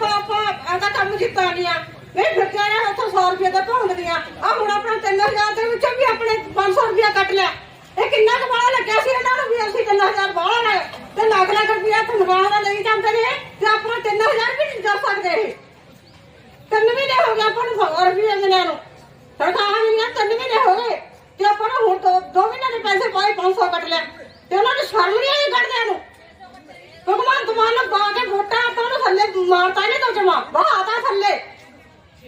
ਆਪਾਂ ਆਪਾਂ ਇਹਦਾ ਕੰਮ ਜਿੱਤਾ ਗਿਆ ਨਹੀਂ ਫਿਰਦੇ ਨੇ ਉੱਥੋਂ 100 ਰੁਪਏ ਦਾ ਭੌਂਦੀਆਂ ਆ। ਹੁਣ ਆਪਣਾ 3000 ਦੇ ਵਿੱਚੋਂ ਵੀ ਆਪਣੇ 500 ਰੁਪਏ ਕੱਟ ਲਿਆ। ਇਹ ਕਿੰਨਾ ਕੁ ਬਾਹਲਾ ਲੱਗਿਆ ਸੀ ਇਹਨਾਂ ਨੂੰ ਵੀ ਅਸੀਂ 3000 ਬਾਹਲਾ ਲੈ ਤੇ ਲੱਖ ਲੱਖ ਰੁਪਏ ਤਨਖਾਹ ਦਾ ਲਈ ਜਾਂਦੇ ਨੇ, ਤੇ ਆਪਣਾ 3000 ਵੀ ਨਹੀਂ ਜਾ ਸਕਦੇ ਇਹ। ਤਿੰਨ ਮਹੀਨੇ ਹੋ ਗਏ ਆਪਾਂ ਨੂੰ 100 ਰੁਪਏ ਮਿਲਿਆ ਨੂੰ। ਤਨਖਾਹ ਮਿਲੀਆਂ ਤਿੰਨ ਮਹੀਨੇ ਹੋ ਗਏ, ਤੇ ਆਪਾਂ ਨੂੰ ਹੁਣ ਦੋ ਦੋ ਮਹੀਨੇ ਦੇ ਪੈਸੇ ਪਾਏ 500 ਕੱਟ ਲਿਆ। ਤੇ ਉਹਨਾਂ ਨੂੰ ਸ਼ਰਮ ਨਹੀਂ ਆਈ ਕੱਢਦਿਆਂ ਨੂੰ? ਭਗਵਾਨ ਮਾਨ ਨੂੰ ਪਾ ਕੇ ਵੋਟਾਂ ਆਪਾਂ ਨੂੰ ਥੱਲੇ ਮਾਰਤਾ ਨਹੀਂ ਤਾਂ ਜਮਾ। ਬਹਾਤਾ ਥੱਲੇ।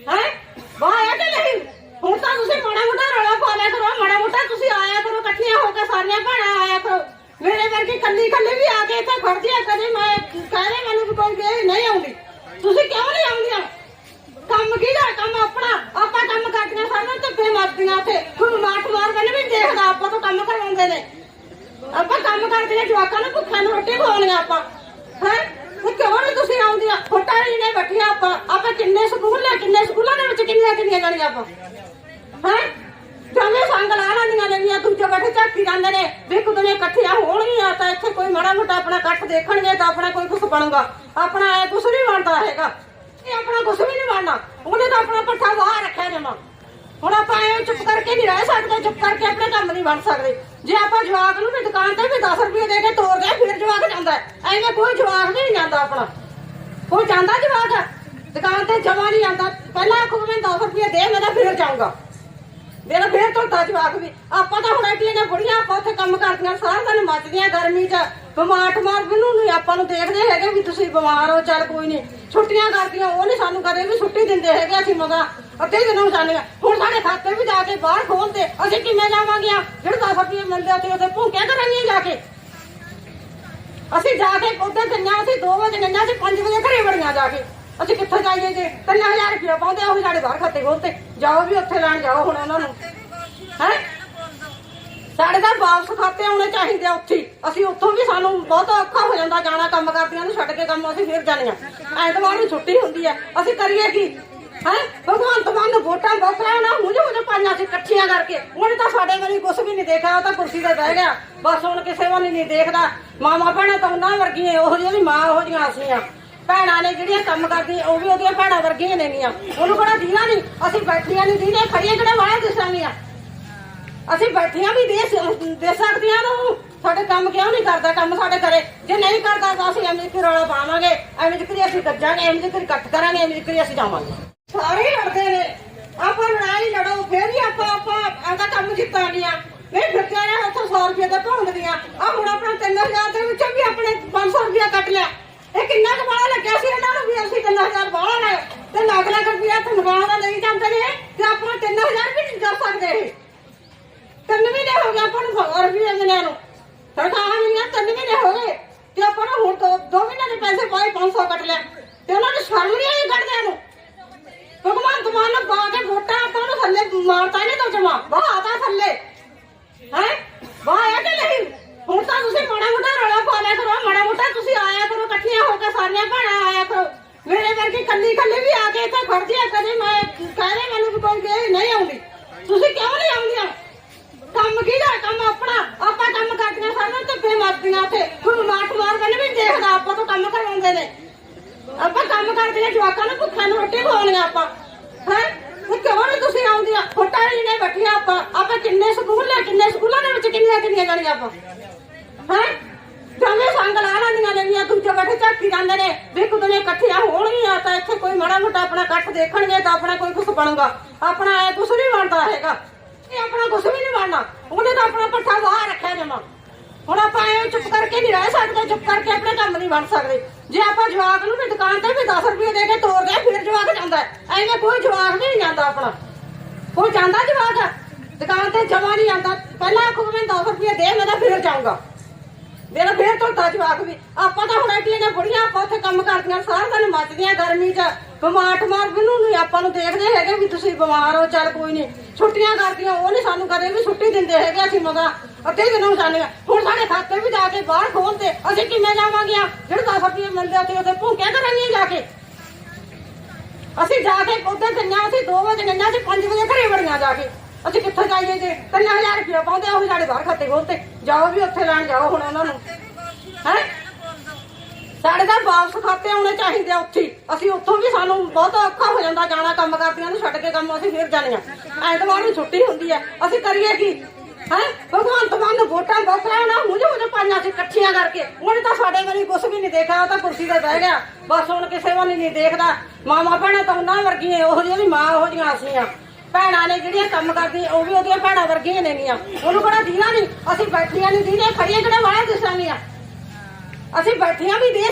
ਹੈ? ਬਾਇਆ ਕਿ ਨਹੀਂ? ਹੁਣ ਤਾਂ ਤੁਸੀਂ ਮਾੜਾ ਮੋਟਾ ਰੌਲਾ ਪਾ ਲਿਆ ਕਰੋ, ਮਾੜਾ ਮੋਟਾ ਤੁਸੀਂ ਆਇਆ ਕਰੋ, ਇਕੱਠੀਆਂ ਹੋ ਕੇ ਸਾਰੀਆਂ ਭੈਣਾਂ ਆਇਆ ਕਰੋ। ਮੇਰੇ ਵਰਗੀ ਕੱਲੀ ਕੱਲੀ ਵੀ ਆ ਕੇ ਇੱਥੇ ਖੜਦੀ ਆ, ਕਦੇ ਮੈਂ ਕਹਿੰਦੇ ਮੈਨੂੰ ਵੀ ਕੋਈ ਵੇ ਨਹੀਂ ਆਉਂਦੀ। ਤੁਸੀਂ ਕਿਉਂ ਨਹੀਂ ਆਉਂਦੀਆਂ? ਕੰਮ ਕਿਹਦਾ ਕੰਮ ਆਪਣਾ? ਆਪਾਂ ਕੰਮ ਕਰਦੀਆਂ ਸਾਰੀਆਂ ਧੱਫੇ ਮਾਰਦੀਆਂ ਉੱਥੇ। ਹੁਣ ਮਾਠ ਮਾਰ ਕੇ ਵੀ ਦੇਖਦਾ, ਆਪਾਂ ਤੋਂ ਕੰਮ ਕਰਵਾਉਂਦੇ ਨੇ। ਆਪਾਂ ਕੰਮ ਕਰਦੇ ਨੇ, ਜਵਾਕਾਂ ਨੂੰ ਭੁੱਖਾਂ ਨੂੰ ਰੋਟੀ ਖਵਾਉਣੀਆਂ ਆਪਾਂ। ਹੈ? ਉਹ ਕਿਉਂ ਨਹੀਂ ਤੁਸੀਂ ਆਉਂਦੀਆਂ? ਫੋਟਾ ਹੀ ਨੇ ਬੈਠੀਆਂ ਆਪਾਂ ਆਪਾਂ ਕਿੰਨੇ ਸਕੂਲ ਨੇ, ਕਿੰਨੇ ਸਕੂਲਾਂ ਦੇ ਵਿੱਚ ਕਿੰਨੀਆਂ ਕਿੰਨੀਆਂ ਜਾਣੀਆਂ ਆਪਾਂ? ਹੈ? ਜਾਂਦੇ ਸੰਗ ਲਾ ਲੈਂਦੀਆਂ ਲੈਣੀਆਂ ਦੂਜੇ ਬੈਠੇ ਝਾਕੀ ਜਾਂਦੇ ਨੇ, ਵੀ ਕੁਦਨੇ ਇਕੱਠੀਆਂ ਹੋਣਗੀਆਂ ਤਾਂ ਇੱਥੇ ਕੋਈ ਮਾੜਾ ਮੋਟਾ ਆਪਣਾ ਇਕੱਠ ਦੇਖਣਗੇ ਤਾਂ ਆਪਣਾ ਕੋਈ ਕੁਝ ਬਣੂਗਾ। ਆਪਣਾ ਐ ਕੁਝ ਨਹੀਂ ਬਣਦਾ ਹੈਗਾ। ਇਹ ਆਪਣਾ ਕੁਝ ਵੀ ਨਹੀਂ ਬਣਨਾ। ਉਹਨੇ ਤਾਂ ਆਪਣਾ ਪੱਠਾ ਬਾਹਰ ਰੱਖਿਆ ਜਮਾ। ਹੁਣ ਆਪਾਂ ਐ ਚੁੱਪ ਕਰਕੇ ਨਹੀਂ ਰਹਿ ਸਕਦੇ, ਚੁੱਪ ਕਰਕੇ ਆਪਣੇ ਕੰਮ ਨਹੀਂ ਬਣ ਸਕਦੇ। ਜੇ ਆਪਾਂ ਜਵਾਕ ਨੂੰ ਵੀ ਦੁਕਾਨ ਤੇ ਵੀ 10 ਰੁਪਏ ਦੇ ਕੇ ਤੋਰਦੇ ਆ, ਫਿਰ ਜਵਾਕ ਜਾਂਦਾ ਹੈ। ਐਵੇਂ ਕੋਈ ਜਵਾਕ ਨਹੀਂ ਜਾਂਦਾ ਆਪਣਾ। ਕੋਈ ਜਾਂਦਾ ਜਵਾਕ? ਦੁਕਾਨ ਤੇ ਜਮਾ ਨਹੀਂ ਜਾਂਦਾ। ਪਹਿਲਾਂ ਆਖੂ ਮੈਂ 10 ਰੁਪਏ ਦੇ ਮੈਂ ਤਾਂ ਫਿਰ ਜਾਊਂਗਾ। ਮੇਰਾ ਫੇਰ ਤੋਂ ਜਵਾਕ ਵੀ। ਆਪਾਂ ਤਾਂ ਹੁਣ ਐਡੀਆਂ ਨੇ ਬੁੜੀਆਂ ਆਪਾਂ ਉੱਥੇ ਕੰਮ ਕਰਦੀਆਂ ਸਾਰਾ ਦਿਨ ਮੱਚਦੀਆਂ ਗਰਮੀ 'ਚ। ਬਿਮਾਰ ਠਮਾਰ ਬਿਨੂੰ ਨਹੀਂ? ਆਪਾਂ ਨੂੰ ਦੇਖਦੇ ਹੈਗੇ ਵੀ ਤੁਸੀਂ ਬਿਮਾਰ ਹੋ ਚੱਲ ਕੋਈ ਨਹੀਂ। ਛੁੱਟੀਆਂ ਕਰਦੀਆਂ ਉਹ ਨਹੀਂ ਸਾਨੂੰ ਕਦੇ ਵੀ ਛੁੱਟੀ ਦਿੰਦੇ ਹੈਗੇ ਅਸੀਂ ਮਗਾ। ਅੱਧੇ ਦਿਨ ਜਾਂਦੇ ਆ। ਹੁਣ ਸਾਡੇ ਖਾਤੇ ਵੀ ਜਾ ਕੇ ਬਾਹਰ ਖੋਲਦੇ ਅਸੀਂ ਕਿਵੇਂ ਜਾਵਾਂਗੇ ਜਿਹੜੇ 10 ਰੁਪਏ ਮਿਲਦੇ ਤੇ ਉਹਦੇ ਭੁੰਕੇ ਕਰਾਂਗੇ ਜਾ ਕੇ। ਅਸੀਂ ਜਾ ਕੇ ਉੱਧਰ ਗਈਆਂ ਅਸੀਂ 2 ਵਜੇ ਗਈਆਂ ਅਸੀਂ 5 ਵਜੇ ਘਰੇ ਵੜੀਆਂ ਜਾ ਕੇ। ਅਸੀਂ ਕਿੱਥੇ ਜਾਈਏ ਜੇ? 3000 ਰੁਪਏ ਪਾਉਂਦੇ ਉਹ ਸਾਡੇ ਬਾਹਰ ਖਾਤੇ ਖੋਲਤੇ ਜਾਓ ਵੀ ਉੱਥੇ ਲੈਣ ਜਾਓ ਹੁਣ ਉਹਨਾਂ ਨੂੰ। ਹੈ ਸਾਡੇ ਤਾਂ ਵਾਪਸ ਖਾਤੇ ਆਉਣੇ ਚਾਹੀਦੇ ਆ ਉੱਥੇ। ਅਸੀਂ ਉੱਥੋਂ ਵੀ ਸਾਨੂੰ ਬਹੁਤ ਔਖਾ ਹੋ ਜਾਂਦਾ ਜਾਣਾ ਕੰਮ ਕਰਦੀਆਂ ਨੂੰ ਛੱਡ ਕੇ ਕੰਮ ਅਸੀਂ ਫੇਰ ਜਾਣੀਆਂ ਐਤਵਾਰ ਨੂੰ ਛੁੱਟੀ ਹੁੰਦੀ ਹੈ ਅਸੀਂ ਕਰੀਏ ਕੀ? ਹੈ? ਭਗਵੰਤ ਮਾਨ ਨੂੰ ਵੋਟਾਂ ਬੋਕਰਾ ਨਾ ਮੁਝੇ ਮੁਝੇ ਪਾਈਆਂ ਸੀ ਇਕੱਠੀਆਂ ਕਰਕੇ। ਉਹਨੇ ਤਾਂ ਸਾਡੇ ਵਾਲੀ ਕੁਝ ਵੀ ਨਹੀਂ ਦੇਖਿਆ, ਉਹ ਤਾਂ ਕੁਰਸੀ ਤੇ ਬਹਿ ਗਿਆ। ਬਸ ਹੁਣ ਕਿਸੇ ਵੱਲ ਨਹੀਂ ਦੇਖਦਾ। ਮਾਮਾ ਭੈਣਾਂ ਤਾਂ ਉਹਨਾਂ ਵਰਗੀਆਂ, ਉਹ ਜਿਹੀ ਉਹਦੀ ਮਾਂ, ਉਹ ਜਿਹੀਆਂ ਅਸੀਂ ਆ ਭੈਣਾਂ ਨੇ ਜਿਹੜੀਆਂ ਕੰਮ ਕਰਦੀਆਂ, ਉਹ ਵੀ ਉਹਦੀਆਂ ਭੈਣਾਂ ਵਰਗੀਆਂ ਨੇਗੀਆਂ ਉਹਨੂੰ ਕਿਹੜਾ ਦੀਨਾ ਨਹੀਂ? ਅਸੀਂ ਬੈਠੀਆਂ ਨਹੀਂ ਦੀਨੇ ਖੜੀਆਂ ਕਿਹੜਾ ਵਾਹ ਦਿਸਾਂਗੀਆਂ ਅਸੀਂ ਬੈਠੀਆਂ ਵੀ ਦੇ ਦੇ ਸਕਦੀਆਂ ਨੂੰ ਸਾਡੇ ਕੰਮ ਕਿਉਂ ਨਹੀਂ ਕਰਦਾ? ਕੰਮ ਸਾਡੇ ਘਰੇ ਜੇ ਨਹੀਂ ਕਰਦਾ ਤਾਂ ਅਸੀਂ ਐਵੇਂ ਕਿ ਰੌਲਾ ਪਾਵਾਂਗੇ, ਐਵੇਂ ਜਿਕਰੀ ਅਸੀਂ ਗੱਜਾਂਗੇ ਐਵੇਂ ਜਿਕਰੀ ਇਕੱਠ ਕਰਾਂਗੇ, ਐਵੇਂ ਜਿਕਰੀ ਅਸੀਂ ਜਾਵਾਂਗੇ। ਸਾਰੇ ਲੜਦੇ ਨੇ। ਆਪਾਂ ਲੜਾਈ ਲੜੋ, ਫੇਰ ਹੀ ਆਪਾਂ ਆਪਾਂ ਇਹਦਾ ਕੰਮ ਜਿੱਤਾਂਗੀਆਂ ਨਹੀਂ ਫਿਰਦੇ ਨੇ ਉੱਥੋਂ 100 ਰੁਪਏ ਦਾ ਭੌਂਦੀਆਂ ਆ ਹੁਣ ਆਪਣਾ 3000 ਦੇ ਵਿੱਚੋਂ ਵੀ ਆਪਣੇ 500 ਰੁਪਏ ਕੱਟ ਲਿਆ। ਇਹ ਕਿੰਨਾ ਕੁ ਬਾਹਲਾ ਲੱਗਿਆ ਸੀ ਇਹਨਾਂ ਨੂੰ ਵੀ ਅਸੀਂ 3000 ਬਾਹਲਾ ਲੈ ਤੇ ਲੱਖ ਲੱਖ ਰੁਪਏ ਤਨਖਾਹ ਦਾ ਲਈ ਜਾਂਦੇ ਨੇ। ਤੇ ਆਪਣਾ 3000 ਵੀ ਨਹੀਂ ਜਾ ਸਕਦੇ ਇਹ। ਤਿੰਨ ਮਹੀਨੇ ਹੋ ਗਏ ਆਪਾਂ ਨੂੰ 100 ਰੁਪਏ ਮਿਲਿਆ ਨੂੰ। ਤਨਖਾਹ ਮਿਲੀਆਂ ਤਿੰਨ ਮਹੀਨੇ ਹੋ ਗਏ, ਤੇ ਆਪਾਂ ਨੂੰ ਹੁਣ ਦੋ ਦੋ ਮਹੀਨੇ ਦੇ ਪੈਸੇ ਪਾਏ 500 ਕੱਟ ਲਿਆ। ਤੇ ਉਹਨਾਂ ਨੂੰ ਸ਼ਰਮ ਨਹੀਂ ਆਈ ਕੱਢਦਿਆਂ ਨੂੰ ਭਗਵਾਨ ਮਾਨ ਨੂੰ ਪਾ ਕੇ ਵੋਟਾਂ ਆਪਾਂ ਨੂੰ ਥੱਲੇ ਮਾਰਤਾ ਨਹੀਂ ਤਾਂ ਜਮਾ। ਬਹਾਤਾ ਥੱਲੇ। ਹੈ? ਬਾਇਆ ਕਿ ਨਹੀਂ? ਹੁਣ ਤਾਂ ਤੁਸੀਂ ਮਾੜਾ ਮੋਟਾ ਰੌਲਾ ਪਾ ਲਿਆ ਕਰੋ, ਮਾੜਾ ਮੋਟਾ ਤੁਸੀਂ ਆਇਆ ਕਰੋ, ਇਕੱਠੀਆਂ ਹੋ ਕੇ ਸਾਰੀਆਂ ਭੈਣਾਂ ਆਇਆ ਕਰੋ। ਮੇਰੇ ਵਰਗੀ ਕੱਲੀ ਕੱਲੀ ਵੀ ਆ ਕੇ ਇੱਥੇ ਖੜਦੀ ਆ, ਕਦੇ ਮੈਂ ਕਹਿੰਦੇ ਮੈਨੂੰ ਕੋਈ ਵੇ ਨਹੀਂ ਆਉਂਦੀ। ਤੁਸੀਂ ਕਿਉਂ ਨਹੀਂ ਆਉਂਦੀਆਂ? ਕੰਮ ਕਿਹਦਾ ਕੰਮ ਆਪਣਾ? ਆਪਾਂ ਕੰਮ ਕਰਦੀਆਂ ਸਾਰੀਆਂ ਧੱਫੇ ਮਾਰਦੀਆਂ ਉੱਥੇ ਹੁਣ ਮਾਠ ਮਾਰ ਕੇ ਵੀ ਦੇਖਦਾ, ਆਪਾਂ ਤੋਂ ਕੰਮ ਕਰਵਾਉਂਦੇ ਨੇ। ਆਪਾਂ ਕੰਮ ਕਰਦੇ ਨੇ ਜਵਾਕਾਂ ਨੂੰ ਭੁੱਖਾਂ ਨੂੰ ਰੋਟੀ ਖਵਾਉਣੀਆਂ ਆਪਾਂ। ਹੈ? ਕਿਉਂ ਨਹੀਂ ਤੁਸੀਂ ਆਉਂਦੀਆਂ? ਫੋਟਾ ਹੀ ਨੇ ਬੈਠੀਆਂ ਆਪਾਂ। ਆਪਾਂ ਕਿੰਨੇ ਸਕੂਲ ਨੇ? ਕਿੰਨੇ ਸਕੂਲਾਂ ਦੇ ਵਿੱਚ ਕਿੰਨੀਆਂ ਕਿੰਨੀਆਂ ਜਾਣੀਆਂ ਆਪਾਂ? ਹੈ? ਜਾਂਦੇ ਸੰਗ ਲਾ ਲੈਂਦੀਆਂ ਲੈਣੀਆਂ ਦੂਜੇ ਬੈਠੇ ਝਾਕੀ ਜਾਂਦੇ ਨੇ। ਵੀ ਕੁਦਨੇ ਇਕੱਠੀਆਂ ਹੋਣਗੀਆਂ ਤਾਂ ਇੱਥੇ ਕੋਈ ਮਾੜਾ ਮੋਟਾ ਆਪਣਾ ਇਕੱਠ ਦੇਖਣਗੇ ਤਾਂ ਆਪਣਾ ਕੋਈ ਕੁਝ ਬਣੂਗਾ। ਆਪਣਾ ਐ ਕੁਝ ਨਹੀਂ ਬਣਦਾ ਹੈਗਾ। ਇਹ ਆਪਣਾ ਕੁਝ ਵੀ ਨਹੀਂ ਬਣਨਾ। ਉਹਨੇ ਤਾਂ ਆਪਣਾ ਪੱਠਾ ਬਾਹਰ ਰੱਖਿਆ ਜਮਾ। ਹੁਣ ਆਪਾਂ ਐ ਚੁੱਪ ਕਰਕੇ ਨਹੀਂ ਰਹਿ ਸਕਦੇ, ਚੁੱਪ ਕਰਕੇ ਆਪਣੇ ਕੰਮ ਨਹੀਂ ਬਣ ਸਕਦੇ। ਜੇ ਆਪਾਂ ਜਵਾਕ ਨੂੰ ਵੀ ਦੁਕਾਨ ਤੇ ਵੀ 10 ਰੁਪਏ ਦੇ ਕੇ ਤੋਰਦੇ ਆ, ਫਿਰ ਜਵਾਕ ਜਾਂਦਾ ਐਵੇਂ ਕੋਈ ਜਵਾਕ ਨਹੀਂ ਜਾਂਦਾ ਆਪਣਾ। ਕੋਈ ਜਾਂਦਾ ਜਵਾਕ? ਦੁਕਾਨ ਤੇ ਜਮਾ ਨਹੀਂ ਆਂਦਾ ਪਹਿਲਾਂ ਆਖੂ ਮੈਂ 10 ਰੁਪਏ ਦੇ ਮੈਂ ਤਾਂ ਫਿਰ ਜਾਊਂਗਾ। ਮੇਰਾ ਫੇਰ ਤੋਂ ਜਵਾਕ ਵੀ। ਆਪਾਂ ਤਾਂ ਹੁਣ ਐਡੀਆਂ ਨੇ ਬੁੜੀਆਂ ਆਪਾਂ ਉੱਥੇ ਕੰਮ ਕਰਦੀਆਂ ਸਾਰਾ ਦਿਨ ਮੱਚਦੀਆਂ ਗਰਮੀ 'ਚ। ਬਿਮਾਰ ਠਮਾਰ ਬਿਨੂੰ ਨਹੀਂ ਆਪਾਂ ਨੂੰ ਦੇਖਦੇ ਹੈਗੇ ਵੀ ਤੁਸੀਂ ਬਿਮਾਰ ਹੋ ਚੱਲ ਕੋਈ ਨਹੀਂ। ਛੁੱਟੀਆਂ ਕਰਦੀਆਂ ਉਹ ਨਹੀਂ ਸਾਨੂੰ ਕਦੇ ਵੀ ਛੁੱਟੀ ਦਿੰਦੇ ਹੈਗੇ ਅਸੀਂ ਮਗਾ। ਅੱਧੇ ਦਿਨ ਆ। ਹੁਣ ਸਾਡੇ ਖਾਤੇ ਵੀ ਜਾ ਕੇ ਬਾਹਰ ਖੋਲਦੇ ਅਸੀਂ ਕਿਵੇਂ ਜਾਵਾਂਗੇ ਜਿਹੜੇ 10 ਰੁਪਏ ਮਿਲਦੇ ਆ ਤੇ ਉਹਦੇ ਭੁੰਕੇ ਕਰਾਂਗੇ ਜਾ ਕੇ। ਅਸੀਂ ਜਾ ਕੇ ਉੱਧਰ ਗਈਆਂ ਅਸੀਂ 2 ਵਜੇ ਗਈਆਂ ਅਸੀਂ 5 ਵਜੇ ਘਰੇ ਵੜੀਆਂ ਜਾ ਕੇ। ਅਸੀਂ ਕਿੱਥੇ ਜਾਈਏ ਜੇ? 3000 ਰੁਪਏ ਪਾਉਂਦੇ ਆ ਉਹ ਸਾਡੇ ਬਾਹਰ ਖਾਤੇ ਖੋਲਤੇ ਜਾਓ ਵੀ ਉੱਥੇ ਲੈਣ ਜਾਓ ਹੁਣ ਉਹਨਾਂ ਨੂੰ। ਹੈ? ਸਾਡੇ ਤਾਂ ਵਾਪਸ ਖਾਤੇ ਆਉਣੇ ਚਾਹੀਦੇ ਆ ਉੱਥੇ। ਅਸੀਂ ਉੱਥੋਂ ਵੀ ਸਾਨੂੰ ਬਹੁਤ ਔਖਾ ਹੋ ਜਾਂਦਾ ਜਾਣਾ ਕੰਮ ਕਰਦੀਆਂ ਨੂੰ ਛੱਡ ਕੇ ਕੰਮ ਅਸੀਂ ਫਿਰ ਜਾਣੀਆਂ। ਐਤਵਾਰ ਨੂੰ ਛੁੱਟੀ ਹੁੰਦੀ ਹੈ ਅਸੀਂ ਕਰੀਏ ਕੀ? ਹੈ? ਭਗਵੰਤ ਮਾਨ ਨੂੰ ਵੋਟਾਂ ਬੋਕਰਾ ਨਾ ਮੁਝੇ ਮੁਝੇ ਪਾਈਆਂ ਸੀ ਇਕੱਠੀਆਂ ਕਰਕੇ। ਉਹਨੇ ਤਾਂ ਸਾਡੇ ਵਾਲੀ ਕੁਝ ਵੀ ਨਹੀਂ ਦੇਖਿਆ, ਉਹ ਤਾਂ ਕੁਰਸੀ ਤੇ ਬਹਿ ਗਿਆ। ਬਸ ਹੁਣ ਕਿਸੇ ਵੱਲ ਨਹੀਂ ਦੇਖਦਾ। ਮਾਮਾ ਭੈਣਾਂ ਤਾਂ ਉਹਨਾਂ ਵਰਗੀਆਂ ਉਹ ਜਿਹੀ ਉਹਦੀ ਮਾਂ ਉਹ ਜਿਹੀਆਂ ਅਸੀਂ ਭੈਣਾਂ ਨੇ ਜਿਹੜੀਆਂ ਕੰਮ ਕਰਦੀ ਉਹ ਵੀ ਉਹਦੀਆਂ ਭੈਣਾਂ ਵਰਗੀਆਂ ਨੇਗੀਆਂ ਉਹਨੂੰ ਕਿਹੜਾ ਦੀਨਾ ਨਹੀਂ? ਅਸੀਂ ਬੈਠੀਆਂ ਨਹੀਂ ਦੀਨੇ ਖੜੀਆਂ ਕਿਹੜਾ ਵਾਲਾ ਦਿਸਾਂਗੀਆਂ ਅਸੀਂ ਬੈਠੀਆਂ ਵੀ ਦੇ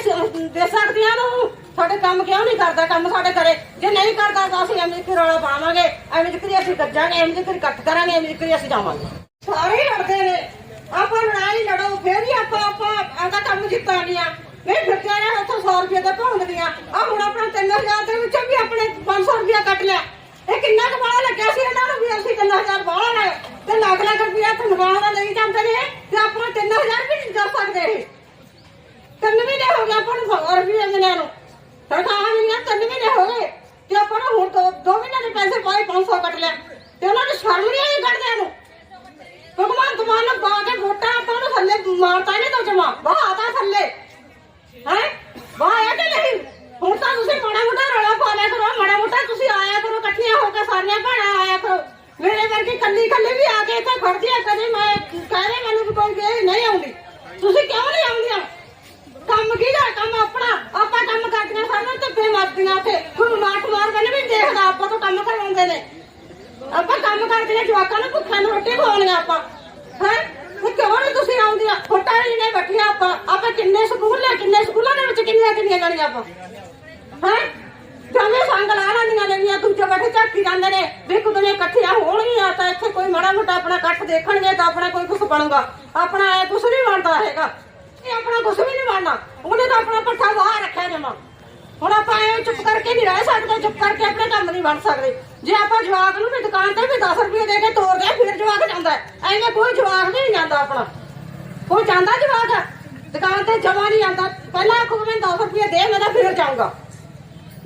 ਦੇ ਸਕਦੀਆਂ ਨੂੰ ਸਾਡੇ ਕੰਮ ਕਿਉਂ ਨਹੀਂ ਕਰਦਾ, ਕੰਮ ਸਾਡੇ ਕਰੇ ਜੇ ਨਹੀਂ ਕਰਦਾ ਤਾਂ ਅਸੀਂ ਐਵੇਂ ਕਿ ਰੌਲਾ ਪਾਵਾਂਗੇ, ਐਵੇਂ ਜਿਕਰੀ ਅਸੀਂ ਗੱਜਾਂਗੇ, ਐਵੇਂ ਜਿਕਰੀ ਕੱਟ ਕਰਾਂਗੇ, ਐਵੇਂ ਜਿਕਰੀ ਅਸੀਂ ਜਾਵਾਂਗੇ। ਸਾਰੇ ਲੜਦੇ ਨੇ। ਆਪਾਂ ਲੜਾਈ ਲੜੋ, ਫੇਰ ਹੀ ਆਪਾਂ ਆਪਾਂ ਆਂਦਾ ਕੰਮ ਜਿੱਤਾਂਗੀਆਂ ਨਹੀਂ ਫਿਰਦਿਆਂ ਨੇ ਉੱਥੋਂ 100 ਰੁਪਏ ਤੇ ਭੌਂਦਦੀਆਂ ਆ ਹੁਣ ਆਪਣਾ 3000 ਦੇ ਵਿੱਚੋਂ ਵੀ ਆਪਣੇ 500 ਰੁਪਏ ਕੱਟ ਲਿਆ। ਇਹ ਕਿੰਨਾ ਕੁ ਲੱਗਿਆ ਸੀ ਇਹਨਾਂ ਨੂੰ ਵੀ ਅਸੀਂ 3000 ਬਾਹਲਾ ਲੈ ਤੇ ਲੱਖ ਲੱਖ ਰੁਪਏ ਤਨਖਾਹ ਦਾ ਲਈ ਜਾਂਦੇ ਨੇ। ਤੇ ਆਪਣਾ 3000 ਵੀ ਨਹੀਂ ਕਰ ਸਕਦੇ ਇਹ। ਤਿੰਨ ਮਹੀਨੇ ਹੋ ਗਏ ਆਪਾਂ ਨੂੰ ਸੌ ਰੁਪਏ ਮਿਲਿਆ ਨੂੰ। ਤਨਖਾਹ ਮਿਲੀਆਂ ਤਿੰਨ ਮਹੀਨੇ ਹੋ ਗਏ। ਤੇ ਆਪਾਂ ਨੂੰ ਹੁਣ ਦੋ ਮਹੀਨੇ ਦੇ ਪੈਸੇ ਪਾਏ 500 ਕੱਟ ਲਿਆ। ਤੇ ਉਹਨਾਂ ਨੂੰ ਸ਼ਰਮ ਨਹੀਂ ਆਈ ਕੱਢਦਿਆਂ ਨੂੰ? ਭਗਵਾਨ ਮਾਨ ਨੂੰ ਪਾ ਕੇ ਵੋਟਾਂ ਆਪਾਂ ਨੂੰ ਥੱਲੇ ਮਾਰਤਾ ਨਹੀਂ ਤਾਂ ਜਮਾ ਬਹਾਤਾ ਥੱਲੇ। ਹੈ? ਵਾਹ ਕਿ ਨਹੀਂ? ਹੁਣ ਤਾਂ ਤੁਸੀਂ ਮਾੜਾ ਮੋਟਾ ਰੌਲਾ ਪਾ ਲਿਆ ਕਰੋ, ਮਾੜਾ ਮੋਟਾ ਤੁਸੀਂ ਆਇਆ ਕਰੋ, ਇਕੱਠੀਆਂ ਹੋ ਕੇ ਸਾਰੀਆਂ ਭੈਣਾਂ ਆਇਆ ਕਰੋ। ਮੇਰੇ ਵਰਗੀ ਕੱਲੀ ਕੱਲੀ ਵੀ ਆ ਕੇ ਇੱਥੇ ਖੜਦੀ ਆ, ਕਦੇ ਮੈਂ ਕਹਿੰਦੇ ਮੈਨੂੰ ਵੀ ਕੋਈ ਵੇ ਨਹੀਂ ਆਉਂਦੀ। ਤੁਸੀਂ ਕਿਉਂ ਨਹੀਂ ਆਉਂਦੀਆਂ? ਕੰਮ ਕੀ ਦਾ ਕੰਮ ਆਪਣਾ? ਆਪਾਂ ਕੰਮ ਕਰਦੀਆਂ ਸਾਨੂੰ ਧੱਫੇ ਮਾਰਦੀਆਂ ਉੱਥੇ। ਹੁਣ ਮਾਟ ਮਾਰ ਕਹਿੰਦੇ ਵੀ ਦੇਖਦਾ, ਆਪਾਂ ਤੋਂ ਕੰਮ ਕਰਵਾਉਂਦੇ ਨੇ। ਆਪਾਂ ਕੰਮ ਕਰਦੀਆਂ ਜਵਾਕਾਂ ਨੂੰ ਭੁੱਖਾਂ ਨੂੰ ਰੋਟੀ ਖਵਾਉਣੀਆਂ ਆਪਾਂ। ਹੈ? ਉਹ ਕਿਉਂ ਨਹੀਂ ਤੁਸੀਂ ਆਉਂਦੀਆਂ? ਫੋਟਾ ਹੀ ਨੇ ਬੈਠੀਆਂ ਆਪਾਂ ਆਪਾਂ ਕਿੰਨੇ ਸਕੂਲ ਨੇ ਕਿੰਨੇ ਸਕੂਲਾਂ ਦੇ ਵਿੱਚ ਕਿੰਨੀਆਂ ਕਿੰਨੀਆਂ ਜਾਣੀਆਂ ਆਪਾਂ? ਹੈ? ਜਿਵੇਂ ਸੰਗ ਲਾ ਲੈਂਦੀਆਂ ਲੈਣੀਆਂ ਦੂਜੇ ਬੈਠੇ ਝਾਕੀ ਜਾਂਦੇ ਨੇ, ਵੀ ਕੁਦਨੇ ਇਕੱਠੀਆਂ ਹੋਣਗੀਆਂ ਤਾਂ ਇੱਥੇ ਕੋਈ ਮਾੜਾ ਮੋਟਾ ਆਪਣਾ ਇਕੱਠ ਦੇਖਣਗੇ ਤਾਂ ਆਪਣਾ ਕੋਈ ਕੁਝ ਬਣੂਗਾ। ਆਪਣਾ ਐ ਕੁਝ ਨਹੀਂ ਬਣਦਾ ਹੈਗਾ। ਇਹ ਆਪਣਾ ਕੁਝ ਵੀ ਨਹੀਂ ਬਣਨਾ। ਉਹਨੇ ਤਾਂ ਆਪਣਾ ਪੱਠਾ ਬਾਹਰ ਰੱਖਿਆ ਜਮਾ। ਹੁਣ ਆਪਾਂ ਐ ਚੁੱਪ ਕਰਕੇ ਨਹੀਂ ਰਹਿ ਸਕਦੇ ਚੁੱਪ ਕਰਕੇ ਆਪਣੇ ਕੰਮ ਨਹੀਂ ਬਣ ਸਕਦੇ। ਜੇ ਆਪਾਂ ਜਵਾਕ ਨੂੰ ਵੀ ਦੁਕਾਨ ਤੇ ਵੀ 10 ਰੁਪਏ ਦੇ ਕੇ ਤੋਰਦੇ ਆ, ਫਿਰ ਜਵਾਕ ਜਾਂਦਾ ਐਵੇਂ ਕੋਈ ਜਵਾਕ ਨਹੀਂ ਜਾਂਦਾ ਆਪਣਾ। ਕੋਈ ਜਾਂਦਾ ਜਵਾਕ? ਦੁਕਾਨ ਤੇ ਜਮਾ ਨਹੀਂ ਆਉਂਦਾ ਪਹਿਲਾਂ ਆਖੂ ਮੈਂ 10 ਰੁਪਏ ਦੇ ਮੈਂ ਤਾਂ ਫਿਰ ਜਾਊਂਗਾ।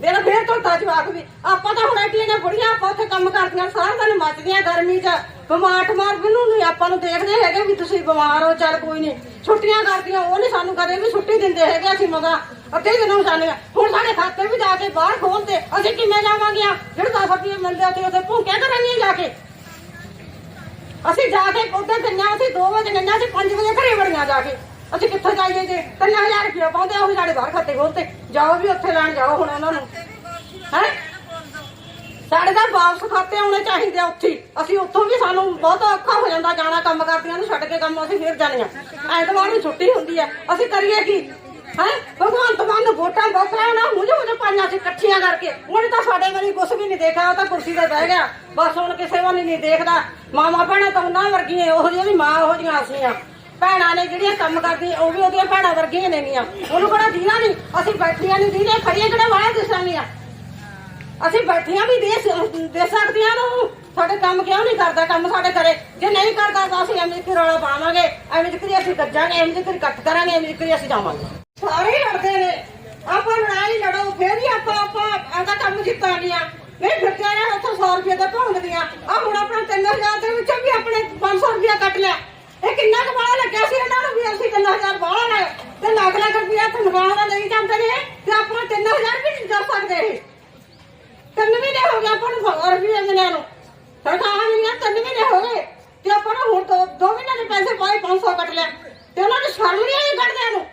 ਮੇਰਾ ਫੇਰ ਤੋਂ ਜਵਾਕ ਵੀ। ਆਪਾਂ ਤਾਂ ਹੁਣ ਐਡੀਆਂ ਨੇ ਬੁੜੀਆਂ ਆਪਾਂ ਉੱਥੇ ਕੰਮ ਕਰਦੀਆਂ ਸਾਰਾ ਦਿਨ ਮੱਚਦੀਆਂ ਗਰਮੀ 'ਚ। ਬਿਮਾਰ ਠਮਾਰ ਨੂੰ ਨਹੀਂ ਆਪਾਂ ਨੂੰ ਦੇਖਦੇ ਹੈਗੇ ਵੀ ਤੁਸੀਂ ਬਿਮਾਰ ਹੋ ਚੱਲ ਕੋਈ ਨਹੀਂ। ਛੁੱਟੀਆਂ ਕਰਦੀਆਂ ਉਹ ਨਹੀਂ ਸਾਨੂੰ ਕਦੇ ਵੀ ਛੁੱਟੀ ਦਿੰਦੇ ਹੈਗੇ ਅਸੀਂ ਮਗਾ। ਅੱਧੇ ਦਿਨ ਹੋ ਜਾਂਦੇ ਆ। ਹੁਣ ਸਾਡੇ ਖਾਤੇ ਵੀ ਜਾ ਕੇ ਬਾਹਰ ਖੋਲਦੇ ਅਸੀਂ ਕਿਵੇਂ ਜਾਵਾਂਗੇ ਜਿਹੜੇ 10 ਰੁਪਏ ਮਿਲਦੇ ਆ ਤੇ ਭੁੱਖੇ ਕਰਾਂਗੇ ਜਾ ਕੇ। ਅਸੀਂ ਜਾ ਕੇ ਉੱਧਰ ਗਈਆਂ ਅਸੀਂ 2 ਵਜੇ ਗਈਆਂ ਅਸੀਂ 5 ਵਜੇ ਘਰੇ ਵੜੀਆਂ ਜਾ ਕੇ। ਅਸੀਂ ਕਿੱਥੇ ਜਾਈਏ ਜੇ? 3000 ਰੁਪਏ ਪਾਉਂਦੇ ਉਹ ਸਾਡੇ ਬਾਹਰ ਖਾਤੇ ਖੋਲਤੇ ਜਾਓ ਵੀ ਉੱਥੇ ਲੈਣ, ਜਾਓ ਹੁਣ ਇਹਨਾਂ ਨੂੰ। ਹੈ? ਸਾਡੇ ਤਾਂ ਵਾਪਸ ਖਾਤੇ ਆਉਣੇ ਚਾਹੀਦੇ ਆ ਉੱਥੇ ਅਸੀਂ ਉੱਥੋਂ ਵੀ ਸਾਨੂੰ ਬਹੁਤ ਔਖਾ ਹੋ ਜਾਂਦਾ, ਜਾਣਾ ਕੰਮ ਕਰਦੀਆਂ ਨੂੰ ਛੱਡ ਕੇ ਕੰਮ ਅਸੀਂ ਫਿਰ ਜਾਣੀਆਂ ਐਤਵਾਰ ਨੂੰ ਛੁੱਟੀ ਹੁੰਦੀ ਹੈ ਅਸੀਂ ਕਰੀਏ ਕੀ? ਹੈ? ਭਗਵੰਤ ਮਾਨ ਨੂੰ ਵੋਟਾਂ ਬੋਕਰਾ ਨਾ ਮੁਝੇ ਮੁਝੇ ਪਾਈਆਂ ਸੀ ਇਕੱਠੀਆਂ ਕਰਕੇ। ਉਹਨੇ ਤਾਂ ਸਾਡੇ ਵਾਲੀ ਕੁਝ ਵੀ ਨਹੀਂ ਦੇਖਿਆ, ਉਹ ਤਾਂ ਕੁਰਸੀ ਤੇ ਬਹਿ ਗਿਆ। ਬਸ ਹੁਣ ਕਿਸੇ ਵੱਲ ਨਹੀਂ ਦੇਖਦਾ। ਮਾਮਾ ਭੈਣਾਂ ਤਾਂ ਉਹਨਾਂ ਵਰਗੀਆਂ, ਉਹ ਜਿਹੀ ਉਹਦੀ ਮਾਂ ਉਹ ਜਿਹੀਆਂ ਅਸੀਂ ਭੈਣਾਂ ਨੇ ਜਿਹੜੀਆਂ ਕੰਮ ਕਰਦੀਆਂ, ਉਹ ਵੀ ਉਹਦੀਆਂ ਭੈਣਾਂ ਵਰਗੀਆਂ ਨੇਗੀਆਂ ਉਹਨੂੰ ਕਿਹੜਾ ਦੀਨਾ ਨਹੀਂ? ਅਸੀਂ ਬੈਠੀਆਂ ਨਹੀਂ ਦੀਨੇ ਖੜੀਆਂ ਕਿਹੜਾ ਵਾਲਾ ਦਿਸਾਂਗੀਆਂ ਅਸੀਂ ਬੈਠੀਆਂ ਵੀ ਦੇ ਦੇ ਸਕਦੀਆਂ ਨੂੰ ਸਾਡੇ ਕੰਮ ਕਿਉਂ ਨਹੀਂ ਕਰਦਾ? ਕੰਮ ਸਾਡੇ ਕਰੇ। ਜੇ ਨਹੀਂ ਕਰਦਾ ਤਾਂ ਅਸੀਂ ਐਵੇਂ ਕਿ ਰੌਲਾ ਪਾਵਾਂਗੇ, ਐਵੇਂ ਜਿਕਰੀ ਅਸੀਂ ਗੱਜਾਂਗੇ, ਐਵੇਂ ਜਿਕਰੀ ਕੱਟ ਕਰਾਂਗੇ, ਐਵੇਂ ਜਿਕਰੀ ਅਸੀਂ ਜਾਵਾਂਗੇ। ਸਾਰੇ ਲੜਦੇ ਨੇ। ਆਪਾਂ ਲੜਾਈ ਲੜੋ ਫੇਰ ਹੀ ਆਪਾਂ ਆਪਾਂ ਆਂਦਾ ਕੰਮ ਜਿੱਤਾਂਗੀਆਂ ਨਹੀਂ ਫਿਰਦਿਆਂ ਨੇ ਉੱਥੋਂ 100 ਰੁਪਏ ਤੇ ਭੌਂਦਦੀਆਂ ਆ ਹੁਣ ਆਪਣਾ 3000 ਦੇ ਵਿੱਚੋਂ ਵੀ ਆਪਣੇ 500 ਰੁਪਏ ਕੱਟ ਲਿਆ। ਇਹ ਕਿੰਨਾ ਕੁ ਬਾਹਲਾ ਲੱਗਿਆ ਸੀ ਇਹਨਾਂ ਨੂੰ ਵੀ ਅਸੀਂ 3000 ਬਾਹਲਾ ਲੈ ਤੇ ਲੱਖ ਲੱਖ ਰੁਪਏ ਤਨਖਾਹ ਦਾ ਲਈ ਜਾਂਦੇ ਨੇ। ਤੇ ਆਪਣਾ 3000 ਵੀ ਨਹੀਂ ਕਰ ਸਕਦੇ ਇਹ। ਤਿੰਨ ਮਹੀਨੇ ਹੋ ਗਏ ਆਪਾਂ ਨੂੰ ਸੌ ਰੁਪਏ ਮਿਲਿਆ ਨੂੰ। ਤਨਖਾਹ ਮਿਲੀਆਂ ਤਿੰਨ ਮਹੀਨੇ ਹੋ ਗਏ, ਤੇ ਆਪਾਂ ਨੂੰ ਹੁਣ ਦੋ ਦੋ ਮਹੀਨੇ ਦੇ ਪੈਸੇ ਪਾਏ 500 ਕੱਟ ਲਿਆ। ਤੇ ਉਹਨਾਂ ਨੂੰ ਸ਼ਰਮ ਨਹੀਂ ਆਈ ਕੱਢਦਿਆਂ ਨੂੰ?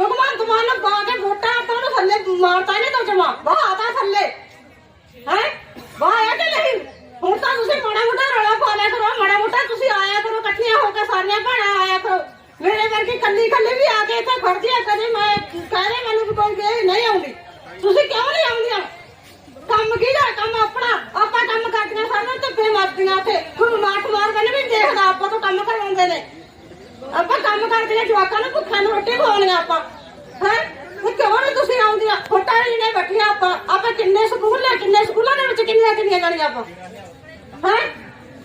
ਭਗਵਾਨ ਮਾਨ ਨੂੰ ਪਾ ਕੇ ਵੋਟਾਂ ਆਪਾਂ ਨੂੰ ਥੱਲੇ ਮਾਰਤਾ ਨਹੀਂ ਤਾਂ ਜਮਾ ਬਹਾਤਾ ਥੱਲੇ। ਹੈ? ਵਾਹ ਕਿ ਨਹੀਂ? ਹੁਣ ਤਾਂ ਤੁਸੀਂ ਮਾੜਾ ਮੋਟਾ ਰੌਲਾ ਪਾ ਲਿਆ ਕਰੋ, ਮਾੜਾ ਮੋਟਾ ਤੁਸੀਂ ਆਇਆ ਕਰੋ, ਇਕੱਠੀਆਂ ਹੋ ਕੇ ਸਾਰੀਆਂ ਭੈਣਾਂ ਆਇਆ ਕਰੋ। ਮੇਰੇ ਵਰਗੀ ਕੱਲੀ ਕੱਲੀ ਵੀ ਆ ਕੇ ਇੱਥੇ ਖੜਦੀ ਆ, ਕਦੇ ਮੈਂ ਕਹਿੰਦੇ ਮੈਨੂੰ ਵੀ ਕੋਈ ਵੇ ਨਹੀਂ ਆਉਂਦੀ। ਤੁਸੀਂ ਕਿਉਂ ਨਹੀਂ ਆਉਂਦੀਆਂ? ਕੰਮ ਕੀ ਦਾ ਕੰਮ ਆਪਣਾ? ਆਪਾਂ ਕੰਮ ਕਰਦੀਆਂ ਸਾਰਿਆਂ ਸਾਨੂੰ ਧੱਫੇ ਮਾਰਦੀਆਂ ਉੱਥੇ। ਹੁਣ ਮਾਟ ਮਾਰ ਕੇ ਵੀ ਦੇਖਦਾ, ਆਪਾਂ ਤੋਂ ਕੰਮ ਕਰਵਾਉਂਦੇ ਨੇ। ਆਪਾਂ ਕੰਮ ਕਰਦੀਆਂ ਜਵਾਕਾਂ ਨੂੰ ਭੁੱਖਾਂ ਨੂੰ ਰੋਟੀ ਖਵਾਉਣੀਆਂ ਆਪਾਂ, ਹੈ? ਉਹ ਕਿਉਂ ਨਹੀਂ ਤੁਸੀਂ ਆਉਂਦੀਆਂ? ਫੋਟਾ ਹੀ ਨੇ ਬੈਠੀਆਂ ਆਪਾਂ। ਆਪਾਂ ਕਿੰਨੇ ਸਕੂਲ ਨੇ ਕਿੰਨੇ ਸਕੂਲਾਂ ਦੇ ਵਿੱਚ ਕਿੰਨੀਆਂ ਕਿੰਨੀਆਂ ਜਾਣੀਆਂ ਆਪਾਂ? ਹੈ?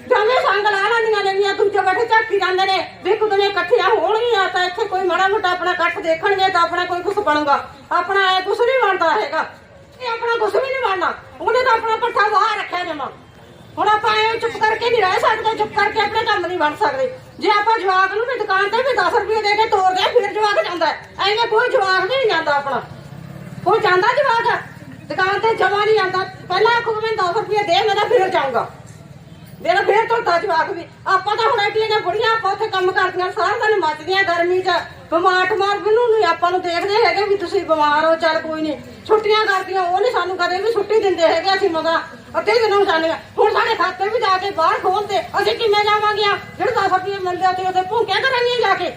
ਜਿਵੇਂ ਸੰਗ ਲਾ ਲੈਂਦੀਆਂ ਲੈਣੀਆਂ ਦੂਜੇ ਬੈਠੇ ਝਾਕੀ ਜਾਂਦੇ ਨੇ, ਵੀ ਕੁਦਨੇ ਇਕੱਠੀਆਂ ਹੋਣਗੀਆਂ ਤਾਂ ਇੱਥੇ ਕੋਈ ਮਾੜਾ ਮੋਟਾ ਆਪਣਾ ਇਕੱਠ ਦੇਖਣਗੇ ਤਾਂ ਆਪਣਾ ਕੋਈ ਕੁਝ ਬਣੂਗਾ। ਆਪਣਾ ਐ ਕੁਝ ਨਹੀਂ ਬਣਦਾ ਹੈਗਾ। ਇਹ ਆਪਣਾ ਕੁਝ ਵੀ ਨਹੀਂ ਬਣਨਾ। ਉਹਨੇ ਤਾਂ ਆਪਣਾ ਪੱਠਾ ਬਾਹਰ ਰੱਖਿਆ ਜਮਾ। ਹੁਣ ਆਪਾਂ ਐ ਚੁੱਪ ਕਰਕੇ ਨਹੀਂ ਰਹਿ ਸਕਦੇ, ਚੁੱਪ ਕਰਕੇ ਆਪਣੇ ਕੰਮ ਨਹੀਂ ਬਣ ਸਕਦੇ। ਜੇ ਆਪਾਂ ਜਵਾਕ ਨੂੰ ਵੀ ਦੁਕਾਨ ਤੇ ਵੀ 10 ਰੁਪਏ ਦੇ ਕੇ ਤੋਰਦੇ ਆ, ਫਿਰ ਜਵਾਕ ਜਾਂਦਾ ਹੈ। ਐਵੇਂ ਕੋਈ ਜਵਾਕ ਨਹੀਂ ਜਾਂਦਾ ਆਪਣਾ। ਉਹ ਜਾਂਦਾ ਜਵਾਕ? ਦੁਕਾਨ ਤੇ ਜਮਾ ਨਹੀਂ ਆਉਂਦਾ ਪਹਿਲਾਂ ਆਖੂ ਮੈਂ 10 ਰੁਪਏ ਦੇ ਮੇਰਾ ਫਿਰ ਜਾਊਂਗਾ। ਮੇਰਾ ਫੇਰ ਤੋਂ ਜਵਾਕ ਵੀ। ਆਪਾਂ ਤਾਂ ਹੁਣ ਐਡੀਆਂ ਨੇ ਬੁੜੀਆਂ ਆਪਾਂ ਉੱਥੇ ਕੰਮ ਕਰਦੀਆਂ ਸਾਰਾ ਦਿਨ ਮੱਚਦੀਆਂ ਗਰਮੀ 'ਚ। ਬਿਮਾਰ ਠਮਾਰ ਬਿਨੂੰ ਨਹੀਂ ਆਪਾਂ ਨੂੰ ਦੇਖਦੇ ਹੈਗੇ ਵੀ ਤੁਸੀਂ ਬਿਮਾਰ ਹੋ ਚੱਲ ਕੋਈ ਨਹੀਂ। ਛੁੱਟੀਆਂ ਕਰਦੀਆਂ ਉਹ ਨਹੀਂ ਸਾਨੂੰ ਕਦੇ ਵੀ ਛੁੱਟੀ ਦਿੰਦੇ ਹੈਗੇ ਅਸੀਂ ਮਗਾ। ਅੱਧੇ ਦਿਨੋਂ ਜਾਂਦੀਆਂ ਹੁਣ ਸਾਡੇ ਖਾਤੇ ਵੀ ਜਾ ਕੇ ਬਾਹਰ ਖੋਲਦੇ ਅਸੀਂ ਕਿਵੇਂ ਜਾਵਾਂਗੇ ਜਿਹੜੇ 10 ਰੁਪਏ ਮਿਲਦੇ ਤੇ ਉਹਦੇ ਭੁੰਕਿਆ ਕਰਾਂਗੇ ਜਾ ਕੇ।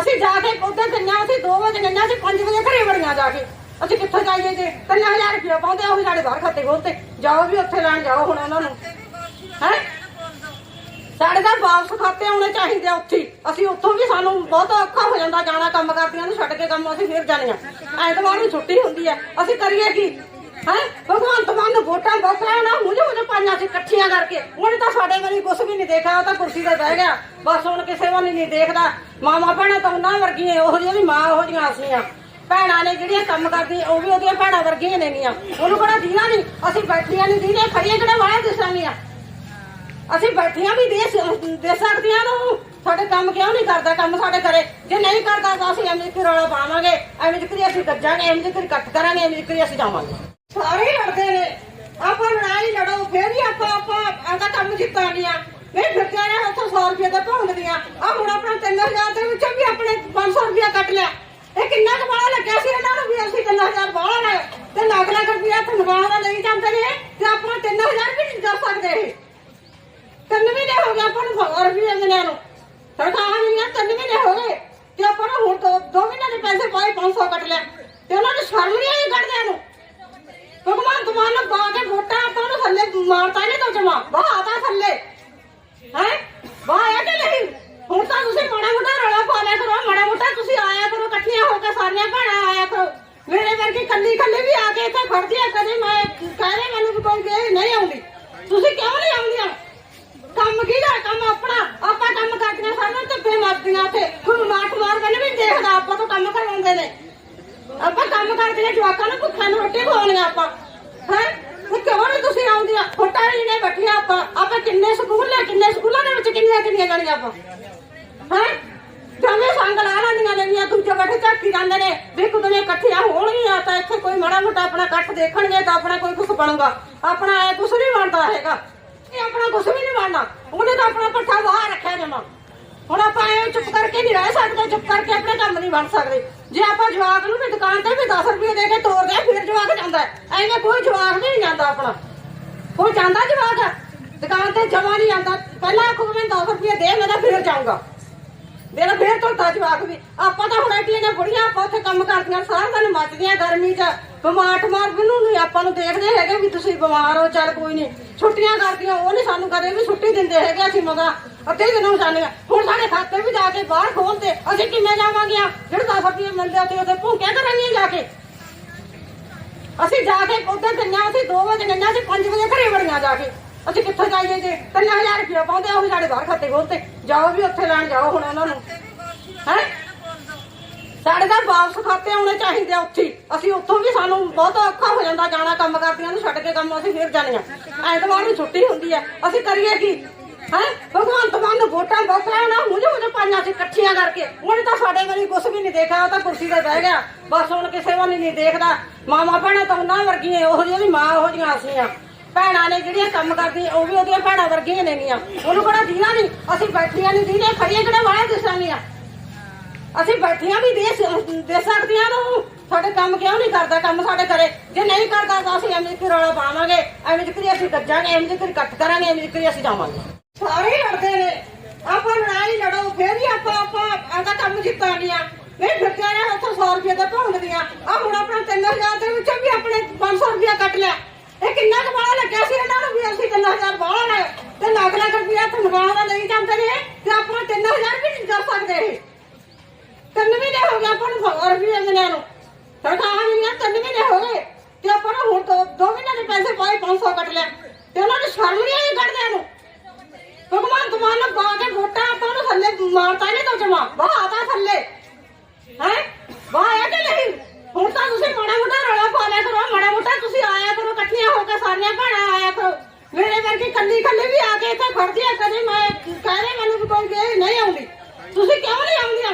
ਅਸੀਂ ਜਾ ਕੇ ਉਧਰ ਗਈਆਂ, ਅਸੀਂ 2 ਵਜੇ ਗਈਆਂ, ਅਸੀਂ 5 ਵਜੇ ਘਰੇ ਵੜੀਆਂ ਜਾ ਕੇ। ਅਸੀਂ ਕਿੱਥੇ ਜਾਈਏ ਜੇ? 3000 ਰੁਪਏ ਪਾਉਂਦੇ ਉਹ ਸਾਡੇ ਬਾਹਰ ਖਾਤੇ ਖੋਲਤੇ ਜਾਓ ਵੀ ਉੱਥੇ ਲੈਣ, ਜਾਓ ਹੁਣ ਉਹਨਾਂ ਨੂੰ। ਹੈ? ਸਾਡੇ ਤਾਂ ਵਾਪਸ ਖਾਤੇ ਆਉਣੇ ਚਾਹੀਦੇ ਆ ਉੱਥੇ। ਅਸੀਂ ਉੱਥੋਂ ਵੀ ਸਾਨੂੰ ਬਹੁਤ ਔਖਾ ਹੋ ਜਾਂਦਾ, ਜਾਣਾ ਕੰਮ ਕਰਦੀਆਂ ਨੂੰ ਛੱਡ ਕੇ ਕੰਮ ਅਸੀਂ ਫਿਰ ਜਾਣੀਆਂ ਐਤਵਾਰ ਨੂੰ ਛੁੱਟੀ ਹੁੰਦੀ ਹੈ ਅਸੀਂ ਕਰੀਏ ਕੀ? ਹੈ? ਭਗਵੰਤ ਮਾਨ ਨੂੰ ਵੋਟਾਂ ਬੋਕਰਾ ਨਾ ਮੁਝੇ ਮੁਝੇ ਪਾਈਆਂ ਸੀ ਇਕੱਠੀਆਂ ਕਰਕੇ। ਉਹਨੇ ਤਾਂ ਸਾਡੇ ਵਾਲੀ ਕੁਝ ਵੀ ਨਹੀਂ ਦੇਖਿਆ, ਉਹ ਤਾਂ ਕੁਰਸੀ ਤੇ ਬਹਿ ਗਿਆ। ਬਸ ਹੁਣ ਕਿਸੇ ਵੱਲ ਨਹੀਂ ਦੇਖਦਾ। ਮਾਮਾ ਭੈਣਾਂ ਤਾਂ ਉਹਨਾਂ ਵਰਗੀਆਂ, ਉਹ ਜਿਹੀ ਵੀ ਮਾਂ ਉਹ ਜਿਹੀਆਂ ਅਸੀਂ ਭੈਣਾਂ ਨੇ ਜਿਹੜੀਆਂ ਕੰਮ ਕਰਦੀਆਂ ਉਹ ਵੀ ਉਹਦੀਆਂ ਭੈਣਾਂ ਵਰਗੀਆਂ ਨੇ ਨੇਗੀਆਂ ਉਹਨੂੰ ਕਿਹੜਾ ਦੀਨਾ ਨਹੀਂ? ਅਸੀਂ ਬੈਠੀਆਂ ਨਹੀਂ ਦੀਨੇ ਖੜੀਆਂ ਕਿਹੜਾ ਵਾਇਆ ਦਿਸਾਂਗੀਆਂ ਅਸੀਂ ਬੈਠੀਆਂ ਵੀ ਦੇ ਦੇ ਸਕਦੀਆਂ ਨੂੰ ਸਾਡੇ ਕੰਮ ਕਿਉਂ ਨਹੀਂ ਕਰਦਾ? ਕੰਮ ਸਾਡੇ ਘਰੇ ਜੇ ਨਹੀਂ ਕਰਦਾ ਤਾਂ ਅਸੀਂ ਐਵੇਂ ਕਿ ਰੌਲਾ ਪਾਵਾਂਗੇ, ਐਵੇਂ ਜਿਕਰੀ ਅਸੀਂ ਗੱਜਾਂਗੇ, ਐਵੇਂ ਜਿਕਰੀ ਕੱਟ ਕਰਾਂਗੇ, ਐਵੇਂ ਜਿਕਰੀ ਅਸੀਂ ਜਾਵਾਂਗੇ। ਸਾਰੇ ਲੜਦੇ ਨੇ। ਆਪਾਂ ਲੜਾਈ ਲੜੋ, ਫੇਰ ਹੀ ਆਪਾਂ ਆਪਾਂ ਆਂਦਾ ਕੰਮ ਜਿੱਤਾਂਗੀਆਂ ਮੈਂ ਫਿਰਦਿਆਂ ਨੇ ਉੱਥੋਂ 100 ਰੁਪਏ ਦਾ ਭੌਂਕਦੀਆਂ ਆ। ਹੁਣ ਆਪਣਾ 3000 ਦੇ ਵਿੱਚੋਂ ਵੀ ਆਪਣੇ 500 ਰੁਪਏ ਕੱਟ ਲਿਆ। ਇਹ ਕਿੰਨਾ ਕੁ ਬਾਹਲਾ ਲੱਗਿਆ ਸੀ ਇਹਨਾਂ ਨੂੰ ਵੀ ਅਸੀਂ 3000 ਬਾਹਲਾ ਲੈ ਤੇ ਲੱਖ ਲੱਖ ਰੁਪਏ ਧਨਵਾਨ ਦਾ ਲਈ ਜਾਂਦੇ ਨੇ। ਤੇ ਆਪਾਂ 3000 ਵੀ ਨਹੀਂ ਦੇ ਸਕਦੇ ਇਹ। ਤਿੰਨ ਮਹੀਨੇ ਹੋ ਗਏ ਆਪਾਂ ਨੂੰ ਹੋਰ ਵੀ ਮਿਲਿਆ ਨੂੰ। ਸਰਕਾਰ ਨੇ ਤਿੰਨ ਮਹੀਨੇ ਹੋ ਗਏ, ਤੇ ਆਪਾਂ ਨੂੰ ਹੁਣ ਦੋ ਦੋ ਮਹੀਨੇ ਦੇ ਪੈਸੇ ਪਾਏ 500 ਕੱਟ ਲਿਆ। ਤੇ ਉਹਨਾਂ ਨੂੰ ਸ਼ਰਮ ਨਹੀਂ ਆਈ ਕੱਢਦਿਆਂ ਨੂੰ? ਭਗਵਾਨ ਤੁਮਾਨ ਨੂੰ ਪਾ ਕੇ ਵੋਟਾਂ ਆਪਾਂ ਨੂੰ ਥੱਲੇ ਮਾਰਤਾ ਨਹੀਂ ਤਾਂ ਜਮਾ। ਬਾਹ ਥੱਲੇ। ਹੈ? ਬਾਹ ਕਿ ਨਹੀਂ? ਹੁਣ ਤਾਂ ਤੁਸੀਂ ਮਾੜਾ ਮੋਟਾ ਰੌਲਾ ਪਾ ਲਿਆ ਕਰੋ, ਮਾੜਾ ਮੋਟਾ ਤੁਸੀਂ ਆਇਆ ਕਰੋ, ਇਕੱਠੀਆਂ ਹੋ ਕੇ ਸਾਰੀਆਂ ਭੈਣਾਂ ਆਇਆ ਕਰੋ। ਮੇਰੇ ਵਰਗੀ ਕੱਲੀ ਕੱਲੀ ਵੀ ਆ ਕੇ ਇੱਥੇ ਖੜਦੀ ਆ, ਕਦੇ ਮੈਂ ਕਹਿੰਦੇ ਮੈਨੂੰ ਵੀ ਕੋਈ ਗਏ ਨਹੀਂ ਆਉਂਦੀ। ਤੁਸੀਂ ਕਿਉਂ ਨਹੀਂ ਆਉਂਦੀਆਂ? ਕੰਮ ਕੀ ਦਾ ਕੰਮ ਆਪਣਾ? ਆਪਾਂ ਕੰਮ ਕਰਦੀਆਂ ਸਾਨੂੰ ਧੱਪੇ ਮਾਰਦੀਆਂ ਤੇ ਕੋਈ ਮਾਰ ਮਾਰ ਕੇ ਵੀ ਦੇਖਦਾ, ਆਪਾਂ ਤੋਂ ਕੰਮ ਕਰਵਾਉਂਦੇ ਨੇ। ਆਪਾਂ ਕੰਮ ਕਰਦੀਆਂ ਜਵਾਕਾਂ ਨੂੰ ਭੁੱਖਾਂ ਨੂੰ ਰੋਟੀ ਖਵਾਉਣੀਆਂ ਆਪਾਂ। ਹੈ? ਕਿਉਂ ਨਹੀਂ ਤੁਸੀਂ ਆਉਂਦੀਆਂ? ਫੋਟਾ ਹੀ ਬੈਠੀਆਂ ਆਪਾਂ। ਆਪਾਂ ਕਿੰਨੇ ਸਕੂਲ ਨੇ ਕਿੰਨੇ ਸਕੂਲਾਂ ਦੇ ਵਿੱਚ ਕਿੰਨੀਆਂ ਕਿੰਨੀਆਂ ਗਲੀਆਂ ਆਪਾਂ? ਹੈ? ਜਵੇਂ ਸੰਗ ਲਾ ਲੈਂਦੀਆਂ ਨੇ ਦੂਜੇ ਬੈਠੇ ਝਾਕੀ ਜਾਂਦੇ ਨੇ। ਵੀ ਕੁਦਨੇ ਇਕੱਠੀਆਂ ਹੋਣਗੀਆਂ ਤਾਂ ਇੱਥੇ ਕੋਈ ਮਾੜਾ ਮੋਟਾ ਆਪਣਾ ਇਕੱਠ ਦੇਖਣਗੇ ਤਾਂ ਆਪਣਾ ਕੋਈ ਕੁਝ ਬਣੂਗਾ। ਆਪਣਾ ਐ ਕੁਝ ਨਹੀਂ ਬਣਦਾ ਹੈਗਾ। ਇਹ ਆਪਣਾ ਕੁਝ ਵੀ ਨਹੀਂ ਬਣਨਾ ਉਹਨੇ ਤਾਂ ਆਪਣਾ ਪੱਠਾ ਬਾਹਰ ਰੱਖਿਆ ਜਮਾ। ਹੁਣ ਆਪਾਂ ਐ ਚੁੱਪ ਕਰਕੇ ਨਹੀਂ ਰਹਿ ਸਕਦੇ, ਚੁੱਪ ਕਰਕੇ ਆਪਣੇ ਕੰਮ ਨਹੀਂ ਬਣ ਸਕਦੇ। ਜੇ ਆਪਾਂ ਜਵਾਕ ਨੂੰ ਵੀ ਦੁਕਾਨ ਤੇ ਵੀ 10 ਰੁਪਏ ਦੇ ਕੇ ਤੋਰਦੇ ਆ, ਫਿਰ ਜਵਾਕ ਜਾਂਦਾ ਹੈ। ਐਵੇਂ ਕੋਈ ਜਵਾਕ ਨਹੀਂ ਜਾਂਦਾ ਆਪਣਾ। ਕੋਈ ਜਾਂਦਾ ਜਵਾਕ? ਦੁਕਾਨ ਤੇ ਜਮਾ ਨਹੀਂ ਜਾਂਦਾ ਪਹਿਲਾਂ ਆਖੂ ਮੈਂ 10 ਰੁਪਏ ਦੇ ਤਾਂ ਫਿਰ ਜਾਊਂਗਾ। ਮੇਰਾ ਫੇਰ ਤੋਂ ਜਵਾਕ ਵੀ। ਆਪਾਂ ਤਾਂ ਹੁਣ ਐਡੀਆਂ ਨੇ ਬੁੜੀਆਂ ਆਪਾਂ ਉੱਥੇ ਕੰਮ ਕਰਦੀਆਂ ਸਾਰਾ ਦਿਨ ਮੱਚਦੀਆਂ ਗਰਮੀ 'ਚ। ਬਿਮਾਰ ਠਮਾਰ ਬਿਨੂੰ ਆਪਾਂ ਨੂੰ ਦੇਖਦੇ ਹੈਗੇ ਵੀ ਤੁਸੀਂ ਬਿਮਾਰ ਹੋ, ਚੱਲ ਕੋਈ ਨਹੀਂ। ਛੁੱਟੀਆਂ ਕਰਦੀਆਂ, ਉਹ ਨਹੀਂ ਸਾਨੂੰ ਕਦੇ ਵੀ ਛੁੱਟੀ ਦਿੰਦੇ ਹੈਗੇ ਅਸੀਂ ਮਗਾ। ਅੱਧੇ ਦਿਨੋਂ ਜਾਂਦੀਆਂ ਹੁਣ ਸਾਡੇ ਖਾਤੇ ਵੀ ਜਾ ਕੇ ਬਾਹਰ ਖੋਲਦੇ ਅਸੀਂ ਕਿਵੇਂ ਜਾਵਾਂਗੇ ਜਿਹੜੇ 10 ਰੁਪਏ ਮਿਲਦੇ ਤੇ ਉਹਦੇ ਭੁੰਕਿਆ ਕਰਾਂਗੇ ਜਾ ਕੇ। ਅਸੀਂ ਜਾ ਕੇ ਉਧਰ ਗਈਆਂ, ਅਸੀਂ 2 ਵਜੇ ਗਈਆਂ, ਅਸੀਂ 5 ਵਜੇ ਘਰੇ ਵੜੀਆਂ ਜਾ ਕੇ। ਅਸੀਂ ਕਿੱਥੇ ਜਾਈਏ ਜੇ? 3000 ਰੁਪਏ ਪਾਉਂਦੇ ਉਹ ਸਾਡੇ ਬਾਹਰ ਖਾਤੇ ਖੋਲਤੇ ਜਾਓ ਵੀ ਉੱਥੇ ਲੈਣ ਜਾਓ ਹੁਣ ਉਹਨਾਂ ਨੂੰ। ਹੈ? ਸਾਡੇ ਤਾਂ ਵਾਪਸ ਖਾਤੇ ਆਉਣੇ ਚਾਹੀਦੇ ਆ ਉੱਥੇ ਹੀ। ਅਸੀਂ ਉੱਥੋਂ ਵੀ ਸਾਨੂੰ ਬਹੁਤ ਔਖਾ ਹੋ ਜਾਂਦਾ ਜਾਣਾ, ਕੰਮ ਕਰਦੀਆਂ ਨੂੰ ਛੱਡ ਕੇ ਕੰਮ ਅਸੀਂ ਫਿਰ ਜਾਣੀਆਂ ਐਤਵਾਰ ਨੂੰ ਛੁੱਟੀ ਹੁੰਦੀ ਹੈ। ਅਸੀਂ ਕਰੀਏ ਕੀ? ਹੈ? ਭਗਵੰਤ ਮਾਨ ਨੂੰ ਵੋਟਾਂ ਬੋਕਰਾ ਨਾ ਮੁਝੇ ਮੁਝੇ ਪਾਈਆਂ ਸੀ ਇਕੱਠੀਆਂ ਕਰਕੇ। ਉਹਨੇ ਤਾਂ ਸਾਡੇ ਵਾਲੀ ਕੁਝ ਵੀ ਨਹੀਂ ਦੇਖਿਆ, ਉਹ ਤਾਂ ਕੁਰਸੀ ਤੇ ਬਹਿ ਗਿਆ। ਬਸ ਹੁਣ ਕਿਸੇ ਵੱਲ ਨਹੀਂ ਦੇਖਦਾ। ਮਾਮਾ ਭੈਣਾਂ ਤਾਂ ਉਹਨਾਂ ਵਰਗੀਆਂ, ਉਹ ਜਿਹੀ ਵੀ ਮਾਂ ਉਹ ਜਿਹੀਆਂ ਅਸੀਂ ਆ ਭੈਣਾਂ ਨੇ ਜਿਹੜੀਆਂ ਕੰਮ ਕਰਦੀਆਂ, ਉਹ ਵੀ ਉਹਦੀਆਂ ਭੈਣਾਂ ਵਰਗੀਆਂ ਨੇਗੀਆਂ। ਉਹਨੂੰ ਕਿਹੜਾ ਦੀਨਾ ਨਹੀਂ? ਅਸੀਂ ਬੈਠੀਆਂ ਨਹੀਂ ਦੀਨੇ ਖੜੀਆਂ ਕਿਹੜਾ ਵਾਇਆ ਦਿਸਾਂਗੀਆਂ ਅਸੀਂ ਬੈਠੀਆਂ ਵੀ ਦੇ ਸ- ਦੇ ਸਕਦੀਆਂ ਨੂੰ ਸਾਡੇ ਕੰਮ ਕਿਉਂ ਨਹੀਂ ਕਰਦਾ? ਕੰਮ ਸਾਡੇ ਘਰੇ ਜੇ ਨਹੀਂ ਕਰਦਾ ਤਾਂ ਅਸੀਂ ਐਵੇਂ ਕਿ ਰੌਲਾ ਪਾਵਾਂਗੇ, ਐਵੇਂ ਜਿਕਰੀ ਅਸੀਂ ਗੱਜਾਂਗੇ, ਐਵੇਂ ਜਿਕਰੀ ਕੱਟ ਕਰਾਂਗੇ, ਐਵੇਂ ਜਿਕਰੀ ਅਸੀਂ ਜਾਵਾਂਗੇ। ਸਾਰੇ ਹੀ ਲੜਦੇ ਨੇ। ਆਪਾਂ ਲੜਾਈ ਲੜੋ, ਫੇਰ ਹੀ ਆਪਾਂ ਆਪਾਂ ਆਂਦਾ ਕੰਮ ਜਿੱਤਾਂਗੀਆਂ ਮੈਂ ਫਿਰਦਿਆਂ ਨੇ ਉੱਥੋਂ 100 ਰੁਪਏ ਦਾ ਭੌਂਕਦੀਆਂ ਆ ਹੁਣ ਆਪਣਾ 3000 ਦੇ ਵਿੱਚੋਂ ਵੀ ਆਪਣੇ 500 ਰੁਪਏ ਕੱਟ ਲਿਆ। ਇਹ ਕਿੰਨਾ ਕੁ ਬਾਹਲਾ ਲੱਗਿਆ ਸੀ ਇਹਨਾਂ ਨੂੰ ਵੀ ਅਸੀਂ 3000 ਬਾਹਲਾ ਲੈ ਤੇ ਲੱਖ ਲੱਖ ਰੁਪਏ ਧਨਵਾਨ ਦਾ ਲਈ ਜਾਂਦੇ ਨੇ। ਤੇ ਆਪਾਂ 3000 ਵੀ ਨਹੀਂ ਕਰ ਸਕਦੇ। ਇਹ ਤਿੰਨ ਮਹੀਨੇ ਹੋ ਗਏ ਆਪਾਂ ਨੂੰ ਹੋਰ ਵੀ ਮਿਲਿਆ ਨੂੰ। ਸਰਕਾਰ ਨੇ ਤਿੰਨ ਮਹੀਨੇ ਹੋ ਗਏ ਤੇ ਆਪਾਂ ਨੂੰ ਹੁਣ ਦੋ ਦੋ ਮਹੀਨੇ ਦੇ ਪੈਸੇ ਪਾਏ 500 ਕੱਟ ਲਿਆ ਤੇ ਉਹਨਾਂ ਨੂੰ ਸ਼ਰਮ ਨਹੀਂ ਆਈ ਕੱਢਦਿਆਂ ਨੂੰ ਭਗਵਾਨ ਤੁਮਾਨ ਨੂੰ ਪਾ ਕੇ ਵੋਟਾਂ ਆਪਾਂ ਨੂੰ ਥੱਲੇ ਮਾਰਤਾ ਨਹੀਂ ਤਾਂ ਜਮਾ ਬਾਹ ਆਤਾ ਥੱਲੇ ਹੈ ਬਾਹ ਆਇਆ ਕਿ ਨਹੀਂ ਹੁਣ ਤਾਂ ਤੁਸੀਂ ਮਾੜਾ ਮੋਟਾ ਰੌਲਾ ਪਾ ਲਿਆ ਕਰੋ ਮਾੜਾ ਮੋਟਾ ਤੁਸੀਂ ਆਇਆ ਕਰੋ ਇਕੱਠੀਆਂ ਹੋ ਕੇ ਸਾਰੀਆਂ ਭੈਣਾਂ ਆਇਆ ਕਰੋ ਮੇਰੇ ਵਰਗੀ ਕੱਲੀ ਕੱਲੀ ਵੀ ਆ ਕੇ ਇੱਥੇ ਖੜਦੀ ਆ ਕਦੇ ਮੈਂ ਕਹਿੰਦੇ ਮੈਨੂੰ ਵੀ ਕੋਈ ਗਏ ਨਹੀਂ ਆਉਂਦੀ ਤੁਸੀਂ ਕਿਉਂ ਨਹੀਂ ਆਉਂਦੀਆਂ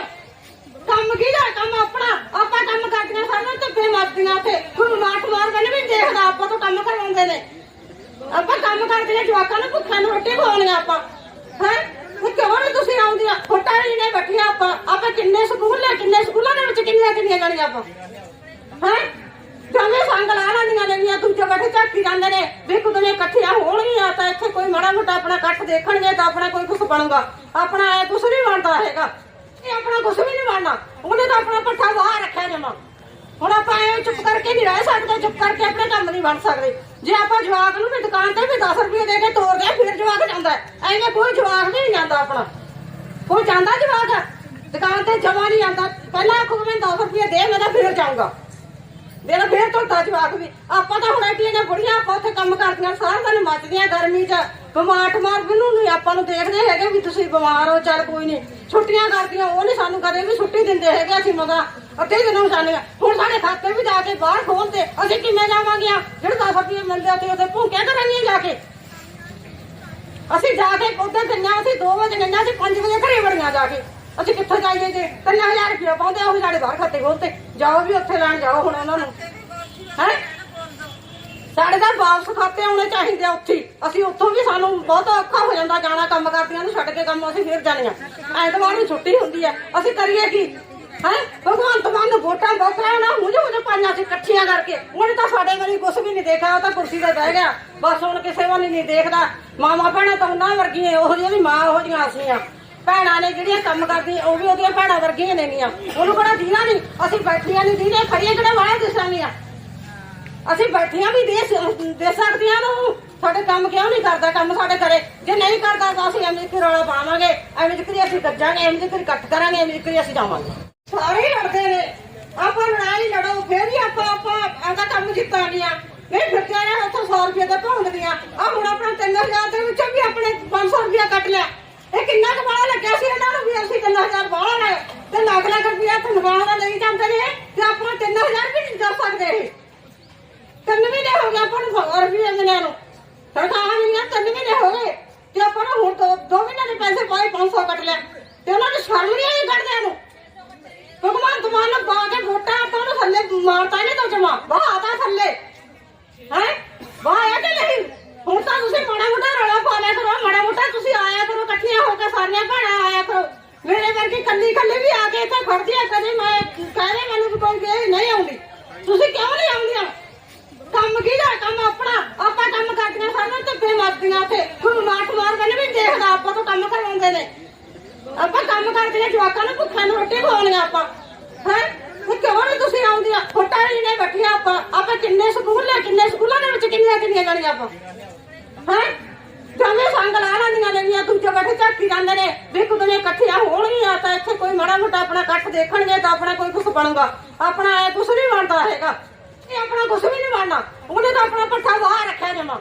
ਕੰਮ ਕੀ ਦਾ ਕੰਮ ਆਪਣਾ ਆਪਾਂ ਕੰਮ ਕਰਦੀਆਂ ਸਾਨੂੰ ਮੱਚਦੀਆਂ ਉੱਥੇ ਕੋਈ ਮਾਰ ਮਾਰ ਕੇ ਵੀ ਦੇਖਦਾ ਆਪਾਂ ਤੋਂ ਕੰਮ ਕਰਵਾਉਂਦੇ ਨੇ ਆਪਾਂ ਕੰਮ ਕਰਦੇ ਨੇ ਜਵਾਕਾਂ ਨੂੰ ਭੁੱਖਾਂ ਨੂੰ ਰੋਟੀ ਖਵਾਉਣੀ ਆਪਾਂ ਹੈ ਉਹ ਕਿਉਂ ਨੀ ਤੁਸੀਂ ਆਉਂਦੀਆਂ ਫੋਟਾ ਹੀ ਨੇ ਬੈਠੀਆਂ ਆਪਾਂ ਆਪਾਂ ਕਿੰਨੇ ਸਕੂਲ ਨੇ ਕਿੰਨੇ ਸਕੂਲਾਂ ਦੇ ਵਿੱਚ ਕਿੰਨੀਆਂ ਕਿੰਨੀਆਂ ਜਾਣੀਆਂ ਆਪਾਂ ਹੈ ਜਵੇਂ ਸੰਗ ਲਾ ਲੈਂਦੀਆਂ ਨੇਗੀਆਂ ਦੂਜੇ ਬੈਠੇ ਝਾਕੀ ਜਾਂਦੇ ਨੇ। ਵੀ ਕੁਦਨੇ ਇਕੱਠੀਆਂ ਹੋਣਗੀਆਂ ਤਾਂ ਇੱਥੇ ਕੋਈ ਮਾੜਾ ਮੋਟਾ ਆਪਣਾ ਇਕੱਠ ਦੇਖਣਗੇ ਤਾਂ ਆਪਣਾ ਕੋਈ ਕੁਝ ਬਣੂਗਾ। ਆਪਣਾ ਐ ਕੁਝ ਨਹੀਂ ਬਣਦਾ ਹੈਗਾ। ਇਹ ਆਪਣਾ ਕੁਝ ਵੀ ਨਹੀਂ ਬਣਨਾ ਉਹਨੇ ਤਾਂ ਆਪਣਾ ਪੱਠਾ ਬਾਹਰ ਰੱਖਿਆ ਜਮਾ। ਹੁਣ ਆਪਾਂ ਐ ਚੁੱਪ ਕਰਕੇ ਨਹੀਂ ਰਹਿ ਸਕਦੇ ਚੁੱਪ ਕਰਕੇ ਆਪਣੇ ਕੰਮ ਨਹੀਂ ਬਣ ਸਕਦੇ। ਜੇ ਆਪਾਂ ਜਵਾਕ ਨੂੰ ਵੀ ਦੁਕਾਨ ਤੇ ਵੀ 10 ਰੁਪਏ ਦੇ ਕੇ ਤੋਰਦੇ ਆ, ਫਿਰ ਜਵਾਕ ਜਾਂਦਾ ਐਵੇਂ ਕੋਈ ਜਵਾਕ ਵੀ ਨਹੀਂ ਜਾਂਦਾ ਆਪਣਾ। ਕੋਈ ਜਾਂਦਾ ਜਵਾਕ? ਦੁਕਾਨ ਤੇ ਜਮਾ ਨਹੀਂ ਆਉਂਦਾ ਪਹਿਲਾਂ ਆਖੂ ਮੈਂ 10 ਰੁਪਏ ਦੇ ਮੈਂ ਤਾਂ ਫਿਰ ਜਾਊਂਗਾ। ਮੇਰਾ ਫੇਰ ਤੋਂ ਜਵਾਕ ਵੀ। ਆਪਾਂ ਤਾਂ ਹੁਣ ਐਡੀਆਂ ਨੇ ਬੁੜੀਆਂ, ਆਪਾਂ ਉੱਥੇ ਕੰਮ ਕਰਦੀਆਂ, ਸਾਰਾ ਦਿਨ ਮੱਚਦੀਆਂ ਗਰਮੀ 'ਚ। ਬਿਮਾਰ ਠਮਾਰ ਮੈਨੂੰ ਨਹੀਂ ਆਪਾਂ ਨੂੰ ਦੇਖਦੇ ਹੈਗੇ ਵੀ ਤੁਸੀਂ ਬਿਮਾਰ ਹੋ, ਚੱਲ ਕੋਈ ਨਹੀਂ ਛੁੱਟੀਆਂ ਕਰਦੀਆਂ, ਉਹ ਨਹੀਂ ਸਾਨੂੰ ਕਦੇ ਵੀ ਛੁੱਟੀ ਦਿੰਦੇ ਹੈਗੇ ਅਸੀਂ ਮਗਾ। ਅੱਧੇ ਦਿਨੋਂ ਜਾਂਦੇ ਹਾਂ। ਹੁਣ ਸਾਡੇ ਖਾਤੇ ਵੀ ਜਾ ਕੇ ਬਾਹਰ ਖੋਲਦੇ ਅਸੀਂ ਕਿਵੇਂ ਜਾਵਾਂਗੇ ਜਿਹੜੇ 10 ਰੁਪਏ ਮਿਲਦੇ ਆ ਤੇ ਉਹਦੇ ਭੁੱਖਿਆ ਕਰਾਂਗੇ ਜਾ ਕੇ। ਅਸੀਂ ਜਾ ਕੇ ਉਧਰ ਗਈਆਂ, ਅਸੀਂ 2 ਵਜੇ ਗਈਆਂ, ਅਸੀਂ 5 ਵਜੇ ਘਰੇ ਵੜੀਆਂ ਜਾ ਕੇ। ਅਸੀਂ ਕਿੱਥੇ ਜਾਈਏ ਜੇ? 3000 ਰੁਪਏ ਪਾਉਂਦੇ ਆ ਉਹ ਵੀ ਸਾਡੇ ਬਾਹਰ ਖਾਤੇ ਖੋਲਤੇ ਜਾਓ ਵੀ ਉੱਥੇ ਲੈਣ ਜਾਓ ਹੁਣ ਉਹਨਾਂ ਨੂੰ। ਹੈ ਸਾਡੇ ਤਾਂ ਵਾਪਸ ਖਾਤੇ ਆਉਣੇ ਚਾਹੀਦੇ ਆ ਉੱਥੇ ਹੀ। ਅਸੀਂ ਉੱਥੋਂ ਵੀ ਸਾਨੂੰ ਬਹੁਤ ਔਖਾ ਹੋ ਜਾਂਦਾ ਜਾਣਾ ਕੰਮ ਕਰਦੀਆਂ ਨੂੰ ਛੱਡ ਕੇ ਕੰਮ ਅਸੀਂ ਫਿਰ ਜਾਣੀਆਂ ਐਤਵਾਰ ਨੂੰ ਛੁੱਟੀ ਹੁੰਦੀ ਆ ਅਸੀਂ ਕਰੀਏ ਕੀ? ਹੈ? ਭਗਵੰਤ ਮਾਨ ਨੂੰ ਵੋਟਾਂ ਬੋਕਰਾ ਨਾ ਮੁਝੇ ਮੁਝੇ ਪਾਈਆਂ ਸੀ ਇਕੱਠੀਆਂ ਕਰਕੇ। ਉਹਨੇ ਤਾਂ ਸਾਡੇ ਵਾਲੀ ਕੁਝ ਵੀ ਨਹੀਂ ਦੇਖਿਆ ਉਹ ਤਾਂ ਕੁਰਸੀ ਤੇ ਬਹਿ ਗਿਆ। ਬਸ ਹੁਣ ਕਿਸੇ ਵੱਲ ਨਹੀਂ ਦੇਖਦਾ। ਮਾਮਾ ਭੈਣਾਂ ਤਾਂ ਉਹਨਾਂ ਵਰਗੀਆਂ ਉਹ ਜਿਹੀ ਮਾਂ ਉਹ ਜਿਹੀਆਂ ਅਸੀਂ ਆ ਭੈਣਾਂ ਨੇ ਜਿਹੜੀਆਂ ਕੰਮ ਕਰਦੀਆਂ ਉਹ ਵੀ ਉਹਦੀਆਂ ਭੈਣਾਂ ਵਰਗੀਆਂ ਨੇਗੀਆਂ ਉਹਨੂੰ ਕਿਹੜਾ ਦੀਨਾ ਨਹੀਂ ਅਸੀਂ ਬੈਠੀਆਂ ਨਹੀਂ ਦੀਨੇ ਖੜੀਆਂ ਕਿਹੜਾ ਵਾਲਾ ਦਿਸਾਂਗੀਆਂ ਅਸੀਂ ਬੈਠੀਆਂ ਵੀ ਦੇ ਦੇ ਸਕਦੀਆਂ ਨੂੰ ਸਾਡੇ ਕੰਮ ਕਿਉਂ ਨਹੀਂ ਕਰਦਾ? ਕੰਮ ਸਾਡੇ ਕਰੇ। ਜੇ ਨਹੀਂ ਕਰਦਾ ਤਾਂ ਅਸੀਂ ਐਵੇਂ ਕਿ ਰੌਲਾ ਪਾਵਾਂਗੇ, ਐਵੇਂ ਜਿਕਰੀ ਅਸੀਂ ਗੱਜਾਂਗੇ, ਐਵੇਂ ਜਿਕਰੀ ਕੱਟ ਕਰਾਂਗੇ, ਐਵੇਂ ਜਿਕਰੀ ਅਸੀਂ ਜਾਵਾਂਗੇ। ਸਾਰੇ ਲੜਦੇ ਨੇ। ਆਪਾਂ ਲੜਾਈ ਲੜੋ, ਫੇਰ ਹੀ ਆਪਾਂ ਆਪਾਂ ਆਪਦਾ ਕੰਮ ਜਿੱਤਾਂਗੀਆਂ ਨਹੀਂ ਫਿਰਦੇ ਨੇ ਉੱਥੋਂ 100 ਰੁਪਏ ਦੇ ਭੌਂਕਦੀਆਂ ਆ ਹੁਣ ਆਪਣਾ 3000 ਦੇ ਵਿੱਚੋਂ ਵੀ ਆਪਣੇ 500 ਰੁਪਏ ਕੱਟ ਲਿਆ। ਇਹ ਕਿੰਨਾ ਕੁ ਬਾਹਲਾ ਲੱਗਿਆ ਸੀ ਇਹਨਾਂ ਨੂੰ ਵੀ ਅਸੀਂ 3000 ਬਾਹਲਾ ਲੈ ਤੇ ਲੱਖ ਲੱਖ ਰੁਪਏ ਧਨਵਾਨ ਦਾ ਲਈ ਜਾਂਦੇ ਨੇ ਤੇ ਆਪਾਂ 3000 ਵੀ ਨਹੀਂ ਕਰ ਸਕਦੇ ਇਹ। ਤਿੰਨ ਮਹੀਨੇ ਹੋ ਗਏ ਆਪਾਂ ਨੂੰ ਸੌ ਰੁਪਏ ਮਿਲਿਆ ਨੂੰ। ਸਰਕਾਰ ਮਿਲੀਆਂ ਤਿੰਨ ਮਹੀਨੇ ਹੋ ਗਏ। ਤੇ ਆਪਾਂ ਨੂੰ ਹੁਣ ਦੋ ਦੋ ਮਹੀਨੇ ਦੇ ਪੈਸੇ ਪਾਏ 500 ਕੱਟ ਲਿਆ। ਤੇ ਉਹਨਾਂ ਨੂੰ ਸ਼ਰਮ ਨਹੀਂ ਆਈ ਕੱਢਦਿਆਂ ਨੂੰ। ਭਗਵਾਨ ਤੁਮਾਨ ਨੂੰ ਪਾ ਕੇ ਵੋਟਾਂ ਆਪਾਂ ਨੂੰ ਥੱਲੇ ਮਾਰਤਾ ਨਹੀਂ ਤਾਂ ਜਮਾ। ਬਹਾਤਾ ਥੱਲੇ। ਹੈ? ਬਾਹਰ ਕਿ ਨਹੀਂ? ਹੁਣ ਤਾਂ ਤੁਸੀਂ ਮਾੜਾ ਮੋਟਾ ਰੌਲਾ ਪਾ ਲਿਆ ਕਰੋ, ਮਾੜਾ ਮੋਟਾ ਤੁਸੀਂ ਆਇਆ ਕਰੋ, ਇਕੱਠੀਆਂ ਹੋ ਕੇ ਸਾਰੀਆਂ ਭੈਣਾਂ ਆਇਆ ਕਰੋ। ਮੇਰੇ ਵਰਗੀ ਕੱਲੀ ਕੱਲੀ ਵੀ ਆ ਕੇ ਇੱਥੇ ਖੜਦੀ ਆ, ਕਦੇ ਮੈਂ ਕਹਿੰਦੇ ਮੈਨੂੰ ਵੀ ਕੋਈ ਕਹੇ ਨਹੀਂ ਆਉਂਦੀ। ਤੁਸੀਂ ਕਿਉਂ ਨਹੀਂ ਆਉਂਦੀਆਂ? ਕੰਮ ਕੀ ਦਾ ਕੰਮ ਆਪਣਾ। ਆਪਾਂ ਕੰਮ ਕਰਦੀਆਂ ਸਾਰੀਆਂ ਧੱਫੇ ਮਾਰਦੀਆਂ ਉੱਥੇ ਕੋਈ ਮਾਰ ਮਾਰ ਕੇ ਵੀ ਦੇਖਦਾ, ਆਪਾਂ ਤੋਂ ਕੰਮ ਕਰਵਾਉਂਦੇ ਨੇ। ਆਪਾਂ ਕੰਮ ਕਰਦੇ ਜਵਾਕਾਂ ਨੂੰ ਭੁੱਖਾਂ ਨੂੰ ਰੋਟੀ ਖਵਾਉਣੀਆਂ ਆਪਾਂ। ਹੈ? ਉਹ ਕਿਉਂ ਨੀ ਤੁਸੀਂ ਆਉਂਦੀਆਂ? ਫੋਟਾ ਹੀ ਨੇ ਬੈਠੀਆਂ ਆਪਾਂ। ਆਪਾਂ ਕਿੰਨੇ ਸਕੂਲ ਨੇ ਕਿੰਨੇ ਸਕੂਲਾਂ ਦੇ ਵਿੱਚ ਕਿੰਨੀਆਂ ਕਿੰਨੀਆਂ ਜਾਣੀਆਂ ਆਪਾਂ? ਹੈ? ਜਵੇਂ ਸੰਗ ਲਾ ਲੈਂਦੀਆਂ ਜਿਹੜੀਆਂ ਦੂਜੇ ਬੈਠੇ ਝਾਕੀ ਜਾਂਦੇ ਨੇ। ਵੀ ਕੁਦਨੇ ਇਕੱਠੀਆਂ ਹੋਣਗੀਆਂ ਤਾਂ ਇੱਥੇ ਕੋਈ ਮਾੜਾ ਮੋਟਾ ਆਪਣਾ ਇਕੱਠ ਦੇਖਣਗੇ ਤਾਂ ਆਪਣਾ ਕੋਈ ਕੁਝ ਬਣੂਗਾ। ਆਪਣਾ ਐ ਕੁਝ ਨਹੀਂ ਬਣਦਾ ਹੈਗਾ। ਇਹ ਆਪਣਾ ਕੁਝ ਵੀ ਨਹੀਂ ਬਣਨਾ। ਉਹਨੇ ਤਾਂ ਆਪਣਾ ਪੱਠਾ ਬਾਹਰ ਰੱਖਿਆ ਜਮਾ।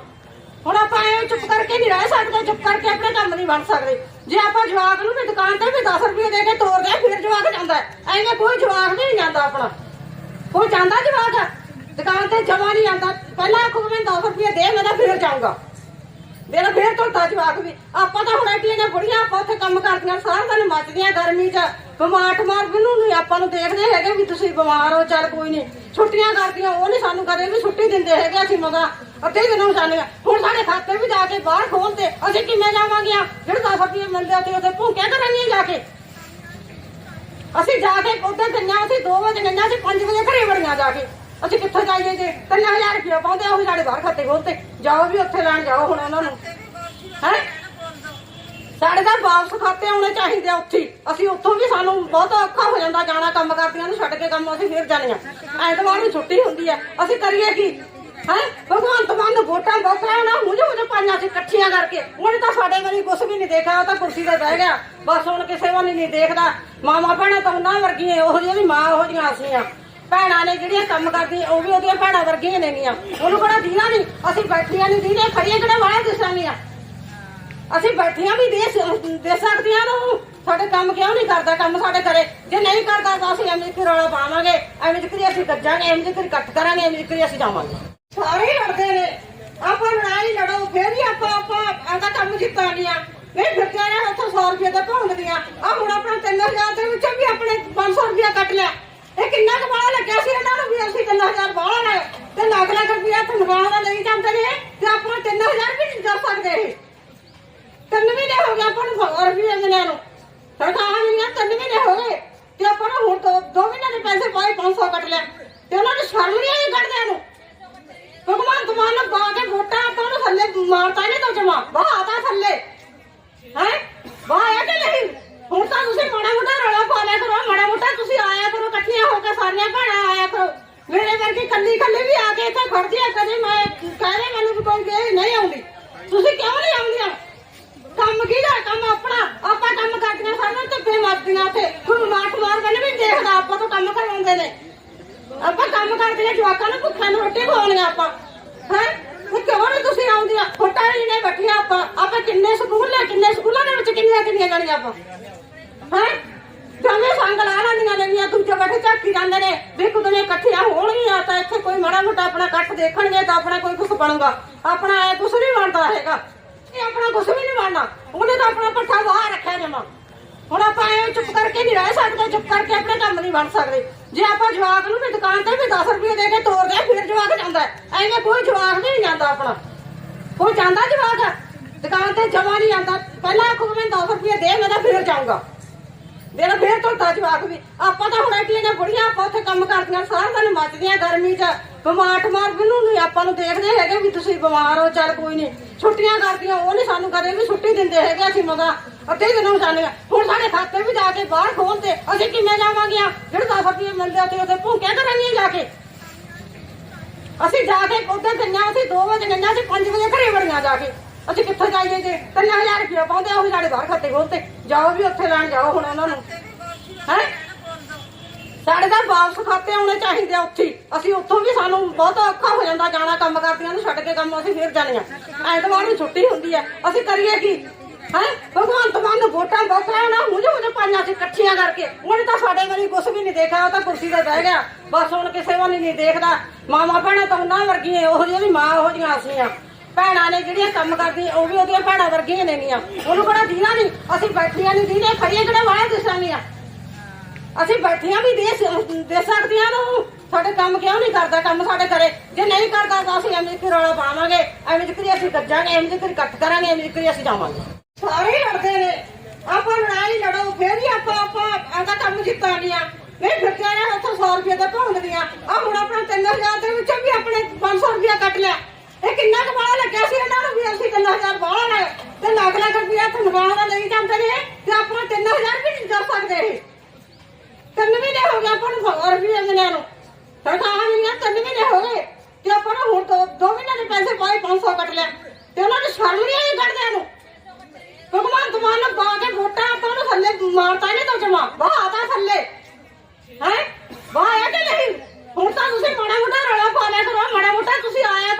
ਹੁਣ ਆਪਾਂ ਐ ਚੁੱਪ ਕਰਕੇ ਨਹੀਂ ਰਹਿ ਸਕਦੇ ਚੁੱਪ ਕਰਕੇ ਆਪਣੇ ਕੰਮ ਨਹੀਂ ਬਣ ਸਕਦੇ। ਜੇ ਆਪਾਂ ਜਵਾਕ ਨੂੰ ਵੀ ਦੁਕਾਨ ਤੇ ਵੀ 10 ਰੁਪਏ ਦੇ ਕੇ ਤੋਰਦੇ ਆ, ਫਿਰ ਜਵਾਕ ਜਾਂਦਾ ਹੈ। ਐਵੇਂ ਕੋਈ ਜਵਾਕ ਨਹੀਂ ਜਾਂਦਾ ਆਪਣਾ। ਕੋਈ ਜਾਂਦਾ ਜਵਾਕ? ਦੁਕਾਨ ਤੇ ਜਮਾ ਨਹੀਂ ਆਉਂਦਾ ਪਹਿਲਾਂ ਆਖੂ ਮੈਂ 10 ਰੁਪਏ ਦੇ ਮੈਂ ਤਾਂ ਫਿਰ ਜਾਊਗਾ। ਮੇਰਾ ਫੇਰ ਧੋਤਾ ਜਵਾਕ ਵੀ। ਆਪਾਂ ਤਾਂ ਹੁਣ ਐਡੀਆਂ ਨੇ ਬੁੜੀਆਂ, ਆਪਾਂ ਉੱਥੇ ਕੰਮ ਕਰਦੀਆਂ, ਸਾਰਾ ਦਿਨ ਮੱਚਦੀਆਂ ਗਰਮੀ 'ਚ। ਬਿਮਾਰ ਠਮਾਰ ਮੈਨੂੰ ਨਹੀਂ, ਆਪਾਂ ਨੂੰ ਦੇਖਦੇ ਹੈਗੇ ਵੀ ਤੁਸੀਂ ਬਿਮਾਰ ਹੋ, ਚੱਲ ਕੋਈ ਨਹੀਂ। ਛੁੱਟੀਆਂ ਕਰਦੀਆਂ, ਉਹ ਨਹੀਂ ਸਾਨੂੰ ਕਦੇ ਵੀ ਛੁੱਟੀ ਦਿੰਦੇ ਹੈਗੇ ਅਸੀਂ ਮਗਾ ਅੱਧੇ ਦਿਨੋਂ ਜਾਂਦੇ ਹਾਂ। ਹੁਣ ਸਾਡੇ ਖਾਤੇ ਵੀ ਜਾ ਕੇ ਬਾਹਰ ਖੋਲਦੇ ਅਸੀਂ ਕਿਵੇਂ ਜਾਵਾਂਗੇ ਜਿਹੜੇ 10 ਰੁਪਏ ਮਿਲਦੇ ਆ ਤੇ ਉਹਦੇ ਭੁੱਖਿਆ ਕਰਾਂਗੇ ਜਾ ਕੇ। ਅਸੀਂ ਜਾ ਕੇ ਉਧਰ ਗਈਆਂ, ਅਸੀਂ 2 ਵਜੇ ਗਈਆਂ, ਅਸੀਂ 5 ਵਜੇ ਘਰੇ ਵੜੀਆਂ ਜਾ ਕੇ। ਅਸੀਂ ਕਿੱਥੇ ਜਾਈਏ ਜੇ? 3000 ਰੁਪਏ ਪਾਉਂਦੇ ਆ ਉਹ ਵੀ ਸਾਡੇ ਬਾਹਰ ਖਾਤੇ ਖੋਲਤੇ ਜਾਓ ਵੀ ਉੱਥੇ ਲੈਣ ਜਾਓ ਹੁਣ ਉਹਨਾਂ ਨੂੰ। ਹੈ ਸਾਡੇ ਤਾਂ ਵਾਪਸ ਖਾਤੇ ਆਉਣੇ ਚਾਹੀਦੇ ਆ ਉੱਥੇ। ਅਸੀਂ ਉੱਥੋਂ ਵੀ ਸਾਨੂੰ ਬਹੁਤ ਔਖਾ ਹੋ ਜਾਂਦਾ ਜਾਣਾ ਕੰਮ ਕਰਦੀਆਂ ਨੂੰ ਛੱਡ ਕੇ ਕੰਮ ਅਸੀਂ ਫਿਰ ਜਾਣੀਆਂ ਐਤਵਾਰ ਨੂੰ ਛੁੱਟੀ ਹੁੰਦੀ ਆ। ਅਸੀਂ ਕਰੀਏ ਕੀ? ਹੈ? ਭਗਵੰਤ ਮਾਨ ਨੂੰ ਵੋਟਾਂ ਬੋਕਰਾ ਨਾ ਮੁਝੇ ਮੁਝੇ ਪਾਈਆਂ ਸੀ ਇਕੱਠੀਆਂ ਕਰਕੇ। ਉਹਨੇ ਤਾਂ ਸਾਡੇ ਵਾਲੀ ਕੁਝ ਵੀ ਨਹੀਂ ਦੇਖਿਆ ਉਹ ਤਾਂ ਕੁਰਸੀ ਤੇ ਬਹਿ ਗਿਆ। ਬਸ ਹੁਣ ਕਿਸੇ ਵੱਲ ਨਹੀਂ ਦੇਖਦਾ। ਮਾਮਾ ਭੈਣਾਂ ਤਾਂ ਉਹਨਾਂ ਵਰਗੀਆਂ ਉਹ ਜਿਹੀ ਮਾਂ ਉਹ ਜਿਹੀਆਂ ਅਸੀਂ ਆ। ਭੈਣਾਂ ਨੇ ਜਿਹੜੀਆਂ ਕੰਮ ਕਰਦੀਆਂ ਉਹ ਵੀ ਉਹਦੀਆਂ ਭੈਣਾਂ ਵਰਗੀਆਂ ਨੇਗੀਆਂ ਉਹਨੂੰ ਕਿਹੜਾ ਦੀਨਾ ਨਹੀਂ? ਅਸੀਂ ਬੈਠੀਆਂ ਨਹੀਂ ਦੀਨੇ ਖੜੀਆਂ ਕਿਹੜਾ ਵਾਲਾ ਦਿਸਾਂਗੀਆਂ ਅਸੀਂ ਬੈਠੀਆਂ ਵੀ ਦੇ ਦੇ ਸਕਦੀਆਂ ਨੂੰ ਸਾਡੇ ਕੰਮ ਕਿਉਂ ਨਹੀਂ ਕਰਦਾ ਕੰਮ ਸਾਡੇ ਕਰੇ ਜੇ ਨਹੀਂ ਕਰਦਾ ਤਾਂ ਅਸੀਂ ਐਵੇਂ ਕਿ ਰੌਲਾ ਪਾਵਾਂਗੇ, ਐਵੇਂ ਜਿਕਰੀ ਅਸੀਂ ਗੱਜਾਂਗੇ, ਐਵੇਂ ਜਿਕਰੀ ਕੱਟ ਕਰਾਂਗੇ, ਐਵੇਂ ਜਿਕਰੀ ਅਸੀਂ ਜਾਵਾਂਗੇ। ਸਾਰੇ ਲੜਦੇ ਨੇ। ਆਪਾਂ ਲੜਾਈ ਲੜੋ, ਫੇਰ ਹੀ ਆਪਾਂ ਆਪਾਂ ਆਪਦਾ ਕੰਮ ਜਿੱਤਾਂਗੀਆਂ ਨਹੀਂ ਫਿਰਦੇ ਨੇ ਉੱਥੋਂ 100 ਰੁਪਏ ਦੇ ਭੌਂਕਦੀਆਂ। ਆ ਹੁਣ ਆਪਣਾ 3000 ਦੇ ਵਿੱਚੋਂ ਵੀ ਆਪਣੇ 500 ਰੁਪਏ ਕੱਟ ਲਿਆ। ਇਹ ਕਿੰਨਾ ਕੁ ਬਾਹਲਾ ਲੱਗਿਆ ਸੀ ਇਹਨਾਂ ਨੂੰ ਵੀ ਅਸੀਂ 3000 ਬਾਹਲਾ ਲੈ ਤੇ ਲੱਖ ਲੱਖ ਰੁਪਇਆ ਤਨਖਾਹ ਦਾ ਲਈ ਜਾਂਦੇ ਨੇ ਤੇ ਆਪਣਾ 3000 ਵੀ ਨਹੀਂ ਕਰ ਸਕਦੇ ਇਹ। ਤਿੰਨ ਮਹੀਨੇ ਹੋ ਗਏ ਆਪਾਂ ਨੂੰ ਹੋਰ ਵੀ ਮਿਲਿਆ ਨੂੰ। ਤਨਖਾਹ ਮਿਲੀਆਂ ਤਿੰਨ ਮਹੀਨੇ ਹੋ ਗਏ ਤੇ ਆਪਾਂ ਨੂੰ ਹੁਣ ਦੋ ਦੋ ਮਹੀਨੇ ਦੇ ਪੈਸੇ ਪਾਏ 500 ਕੱਟ ਲਿਆ। ਤੇ ਉਹਨਾਂ ਨੂੰ ਸ਼ਰਮ ਨਹੀਂ ਆਈ ਕੱਢਦਿਆਂ ਨੂੰ? ਭਗਵਾਨ ਮਾਨ ਨੂੰ ਪਾ ਕੇ ਵੋਟਾਂ ਆਪਾਂ ਨੂੰ ਥੱਲੇ ਮਾਰਤਾ ਇਹਨੇ ਤਾਂ ਜਮਾ ਬਹਾਤਾ ਥੱਲੇ। ਹੈ ਬਾਹ ਆ ਕਿ ਨਹੀਂ ਹੁਣ ਤਾਂ ਤੁਸੀਂ ਮਾੜਾ ਮੋਟਾ ਰੌਲਾ ਪਾ ਲਿਆ ਕਰੋ ਮਾੜਾ ਮੋਟਾ ਤੁਸੀਂ ਆਇਆ ਕਰੋ ਇਕੱਠੀਆਂ ਹੋ ਭੈਣਾਂ, ਆਇਆ ਕਰੋ ਮੇਰੇ ਵਰਗੀ ਕੱਲੀ ਕੱਲੀ ਵੀ ਆ ਕੇ ਇੱਥੇ ਖੜਦੀ ਆ ਕਦੇ ਮੈਂ ਕਹਦੇ ਮੈਨੂੰ ਕੋਈ ਵੇ ਨਹੀਂ ਆਉਂਦੀ। ਤੁਸੀਂ ਕਿਉਂ ਨਹੀਂ ਆਉਂਦੀਆਂ? ਕੰਮ ਕਿਹਦਾ ਕੰਮ ਆਪਣਾ? ਆਪਾਂ ਕੰਮ ਕਰਦੀਆਂ ਸਾਨੂੰ ਧੱਪੇ ਮਾਰਦੀਆਂ ਉੱਥੇ ਹੁਣ ਮਾਠ ਮਾਰ ਕੇ ਵੀ ਦੇਖਦਾ, ਆਪਾਂ ਤੋਂ ਕੰਮ ਕਰਵਾਉਂਦੇ ਨੇ। ਆਪਾਂ ਕੰਮ ਕਰਦੇ ਜਵਾਕਾਂ ਨੂੰ ਭੁੱਖਾਂ ਨੂੰ ਰੋਟੀ ਖਵਾਉਣੀਆਂ ਆਪਾਂ। ਹੈ? ਉਹ ਕਿਉਂ ਨਹੀਂ ਤੁਸੀਂ ਆਉਂਦੀਆਂ? ਫੋਟਾ ਹੀ ਨੇ ਬੈਠੀਆਂ ਆਪਾਂ। ਆਪਾਂ ਕਿੰਨੇ ਸਕੂਲ ਨੇ ਕਿੰਨੇ ਸਕੂਲਾਂ ਦੇ ਵਿੱਚ ਕਿੰਨੀਆਂ ਕਿੰਨੀਆਂ ਜਾਣੀਆਂ ਆਪਾਂ। ਹੈ? ਜਾਂਦੇ ਸੰਗ ਲਾ ਲੈਂਦੀਆਂ ਨੇਗੀਆਂ ਦੂਜੇ ਬੈਠੇ ਝਾਕੀ ਜਾਂਦੇ ਨੇ। ਵੀ ਕੁਦਨੇ ਇਕੱਠੀਆਂ ਹੋਣਗੀਆਂ ਤਾਂ ਇੱਥੇ ਕੋਈ ਮਾੜਾ ਮੋਟਾ ਆਪਣਾ ਇਕੱਠ ਦੇਖਣਗੇ ਤਾਂ ਆਪਣਾ ਕੋਈ ਕੁਝ ਬਣੂਗਾ। ਆਪਣਾ ਐ ਕੁਝ ਨਹੀਂ ਬਣਦਾ ਹੈਗਾ। ਇਹ ਆਪਣਾ ਕੁਝ ਵੀ ਨਹੀਂ ਬਣਨਾ ਉਹਨੇ ਤਾਂ ਆਪਣਾ ਪੱਠਾ ਬਾਹਰ ਰੱਖਿਆ ਜਮਾ। ਹੁਣ ਆਪਾਂ ਐ ਚੁੱਪ ਕਰਕੇ ਨਹੀਂ ਰਹਿ ਸਕਦੇ ਚੁੱਪ ਕਰਕੇ ਆਪਣੇ ਕੰਮ ਨਹੀਂ ਬਣ ਸਕਦੇ। ਜੇ ਆਪਾਂ ਜਵਾਕ ਨੂੰ ਵੀ ਦੁਕਾਨ ਤੇ ਵੀ 10 ਰੁਪਏ ਦੇ ਕੇ ਤੋਰਦੇ ਆ, ਫਿਰ ਜਵਾਕ ਜਾਂਦਾ ਐਵੇਂ ਕੋਈ ਜਵਾਕ ਨਹੀਂ ਜਾਂਦਾ ਆਪਣਾ। ਕੋਈ ਜਾਂਦਾ ਜਵਾਕ। ਦੁਕਾਨ ਤੇ ਜਮਾ ਨਹੀਂ ਜਾਂਦਾ। ਪਹਿਲਾਂ ਆਖੂ ਮੈਂ 10 ਰੁਪਏ ਦੇ ਮੈਂ ਤਾਂ ਫਿਰ ਜਾਊਂਗਾ। ਮੇਰਾ ਫੇਰ ਧੋਤਾ ਜਵਾਕ ਵੀ। ਆਪਾਂ ਤਾਂ ਹੁਣ ਐਡੀਆਂ ਨੇ ਬੁੜੀਆਂ, ਆਪਾਂ ਉੱਥੇ ਕੰਮ ਕਰਦੀਆਂ ਸਾਰਾ ਦਿਨ ਮੱਚਦੀਆਂ ਗਰਮੀ 'ਚ। ਬਿਮਾਰ ਠਮਾਰ ਮੈਨੂੰ ਨਹੀਂ, ਆਪਾਂ ਨੂੰ ਦੇਖਦੇ ਹੈਗੇ ਵੀ ਤੁਸੀਂ ਬਿਮਾਰ ਹੋ, ਚੱਲ ਕੋਈ ਨਹੀਂ। ਛੁੱਟੀਆਂ ਕਰਦੀਆਂ, ਉਹ ਨਹੀਂ ਸਾਨੂੰ ਕਦੇ ਵੀ ਛੁੱਟੀ ਦਿੰਦੇ ਹੈਗੇ ਅਸੀਂ ਮਗਾ। ਅੱਧੇ ਦਿਨ ਹੋ ਜਾਂਦੇ ਆ। ਹੁਣ ਸਾਡੇ ਖਾਤੇ ਵੀ ਜਾ ਕੇ ਬਾਹਰ ਖੋਲਦੇ ਅਸੀਂ ਕਿਵੇਂ ਜਾਵਾਂਗੇ ਜਿਹੜੇ 10 ਰੁਪਏ ਮਿਲਦੇ ਆ ਤੇ ਉਹਦੇ ਭੁੱਖਿਆ ਕਰਾਂਗੇ ਜਾ ਕੇ। ਅਸੀਂ ਜਾ ਕੇ ਉੱਧਰ ਗਈਆਂ, ਅਸੀਂ 2 ਵਜੇ ਗਈਆਂ, ਅਸੀਂ 5 ਵਜੇ ਘਰੇ ਵੜੀਆਂ ਜਾ ਕੇ। ਅਸੀਂ ਕਿੱਥੇ ਜਾਈਏ ਜੇ? 3000 ਰੁਪਏ ਪਾਉਂਦੇ ਆ, ਉਹ ਵੀ ਸਾਡੇ ਬਾਹਰ ਖਾਤੇ ਖੋਲਤੇ ਜਾਓ ਵੀ ਉੱਥੇ ਲੈਣ ਜਾਓ ਹੁਣ ਉਹਨਾਂ ਨੂੰ। ਹੈ? ਸਾਡੇ ਤਾਂ ਵਾਪਸ ਖਾਤੇ ਆਉਣੇ ਚਾਹੀਦੇ ਆ ਉੱਥੇ ਅਸੀਂ ਉੱਥੋਂ ਵੀ ਸਾਨੂੰ ਬਹੁਤ ਔਖਾ ਹੋ ਜਾਂਦਾ ਜਾਣਾ, ਕੰਮ ਕਰਦੀਆਂ ਨੂੰ ਛੱਡ ਕੇ ਕੰਮ ਅਸੀਂ ਫਿਰ ਜਾਣੀਆਂ ਐਤਵਾਰ ਨੂੰ ਛੁੱਟੀ ਹੁੰਦੀ ਹੈ ਅਸੀਂ ਕਰੀਏ ਕੀ? ਹੈ? ਭਗਵਾਨ ਮਾਨ ਨੂੰ ਵੋਟਾਂ ਬੋਕਰਾ ਨਾ ਮੁਝੇ ਮੁਝੇ ਪਾਈਆਂ ਸੀ ਇਕੱਠੀਆਂ ਕਰਕੇ। ਉਹਨੇ ਤਾਂ ਸਾਡੇ ਵਾਲੀ ਕੁਝ ਵੀ ਨਹੀਂ ਦੇਖਿਆ, ਉਹ ਤਾਂ ਕੁਰਸੀ ਤੇ ਬਹਿ ਗਿਆ। ਬਸ ਹੁਣ ਕਿਸੇ ਵਾਲੀ ਨਹੀਂ ਦੇਖਦਾ। ਮਾਮਾ ਭੈਣਾਂ ਤਾਂ ਉਹਨਾਂ ਵਰਗੀਆਂ, ਉਹ ਜਿਹੀ ਮਾਂ, ਉਹ ਜਿਹੀਆਂ ਅਸੀਂ ਆ। ਭੈਣਾਂ ਨੇ ਜਿਹੜੀਆਂ ਕੰਮ ਕਰਦੀ ਉਹ ਵੀ ਉਹਦੀਆਂ ਭੈਣਾਂ ਵਰਗੀਆਂ ਨੇਗੀਆਂ ਉਹਨੂੰ ਕਿਹੜਾ ਦੀਨਾ ਨਹੀਂ? ਅਸੀਂ ਬੈਠੀਆਂ ਨਹੀਂ ਦੀਨੇ ਖੜੀਆਂ ਕਿਹੜਾ ਵਾਲਾ ਦਿਸਾਂਗੀਆਂ ਅਸੀਂ ਬੈਠੀਆਂ ਵੀ ਦੇ ਦੇ ਸਕਦੀਆਂ ਨੂੰ ਸਾਡੇ ਕੰਮ ਕਿਉਂ ਨਹੀਂ ਕਰਦਾ, ਕੰਮ ਸਾਡੇ ਕਰੇ ਜੇ ਨਹੀਂ ਕਰਦਾ ਤਾਂ ਅਸੀਂ ਐਵੇਂ ਕਿ ਰੌਲਾ ਪਾਵਾਂਗੇ, ਐਵੇਂ ਜਿਕਰੀ ਅਸੀਂ ਗੱਜਾਂਗੇ, ਐਵੇਂ ਜਿਕਰੀ ਕੱਟ ਕਰਾਂਗੇ, ਐਵੇਂ ਜਿਕਰੀ ਅਸੀਂ ਜਾਵਾਂਗੇ। ਸਾਰੇ ਲੜਦੇ ਨੇ। ਆਪਾਂ ਲੜਾਈ ਲੜੋ, ਫੇਰ ਹੀ ਆਪਾਂ ਆਪਾਂ ਆਂਦਾ ਕੰਮ ਜਿੱਤਾਂਗੀਆਂ। ਨਹੀਂ, ਫਿਰਦਿਆਂ ਨੇ ਉੱਥੋਂ 100 ਰੁਪਏ ਦਾ ਭੌਂਕਦੀਆਂ ਆ ਹੁਣ ਆਪਣਾ 3000 ਦੇ ਵਿੱਚੋਂ ਵੀ ਆਪਣੇ 500 ਰੁਪਏ ਕੱਟ ਲਿਆ। ਇਹ ਕਿੰਨਾ ਕੁ ਬਾਹਲਾ ਲੱਗਿਆ ਸੀ ਇਹਨਾਂ ਨੂੰ ਵੀ ਅਸੀਂ 3000 ਬਾਹਲਾ ਲਾਇਆ ਤੇ ਲੱਖ ਲੱਖ ਰੁਪਇਆ ਧੰਨਵਾਦ ਦਾ ਲਈ ਜਾਂਦੇ ਨੇ ਤੇ ਆਪਣਾ 3000 ਵੀ ਨਹੀਂ ਕਰ ਸਕਦੇ ਇਹ। ਤਿੰਨ ਮਹੀਨੇ ਹੋ ਗਏ ਆਪਾਂ ਨੂੰ ਹੋਰ ਵੀ ਇਹਨਾਂ ਨੂੰ। ਤਨਖਾਹ ਮਿਲੀਆਂ ਤਿੰਨ ਮਹੀਨੇ ਹੋ ਗਏ। ਤੇ ਆਪਾਂ ਨੂੰ ਹੁਣ ਦੋ ਦੋ ਮਹੀਨੇ ਦੇ ਪੈਸੇ ਪਾਏ 500 ਕੱਟ ਲਿਆ। ਤੇ ਉਹਨਾਂ ਨੂੰ ਸ਼ਰਮ ਨਹੀਂ ਆਈ ਕੱਢਦੇ ਨੂੰ। ਭਗਵਾਨ ਤੁਮਾਨ ਨੂੰ ਪਾ ਕੇ ਵੋਟਾਂ ਆਪਾਂ ਨੂੰ ਥੱਲੇ ਮਾਰਤਾ ਨੇ ਤੋ ਜਮਾ। ਬਹਾਤਾ ਥੱਲੇ। ਹੈ? ਵਾਹ ਹੈ ਕਿ ਨਹੀਂ। ਹੁਣ ਤਾਂ ਤੁਸੀਂ ਮਾੜਾ ਮੋਟਾ ਰੌਲਾ ਪਾ ਲਿਆ ਕਰੋ, ਮਾੜਾ ਮੋਟਾ ਤੁਸੀਂ ਆਇਆ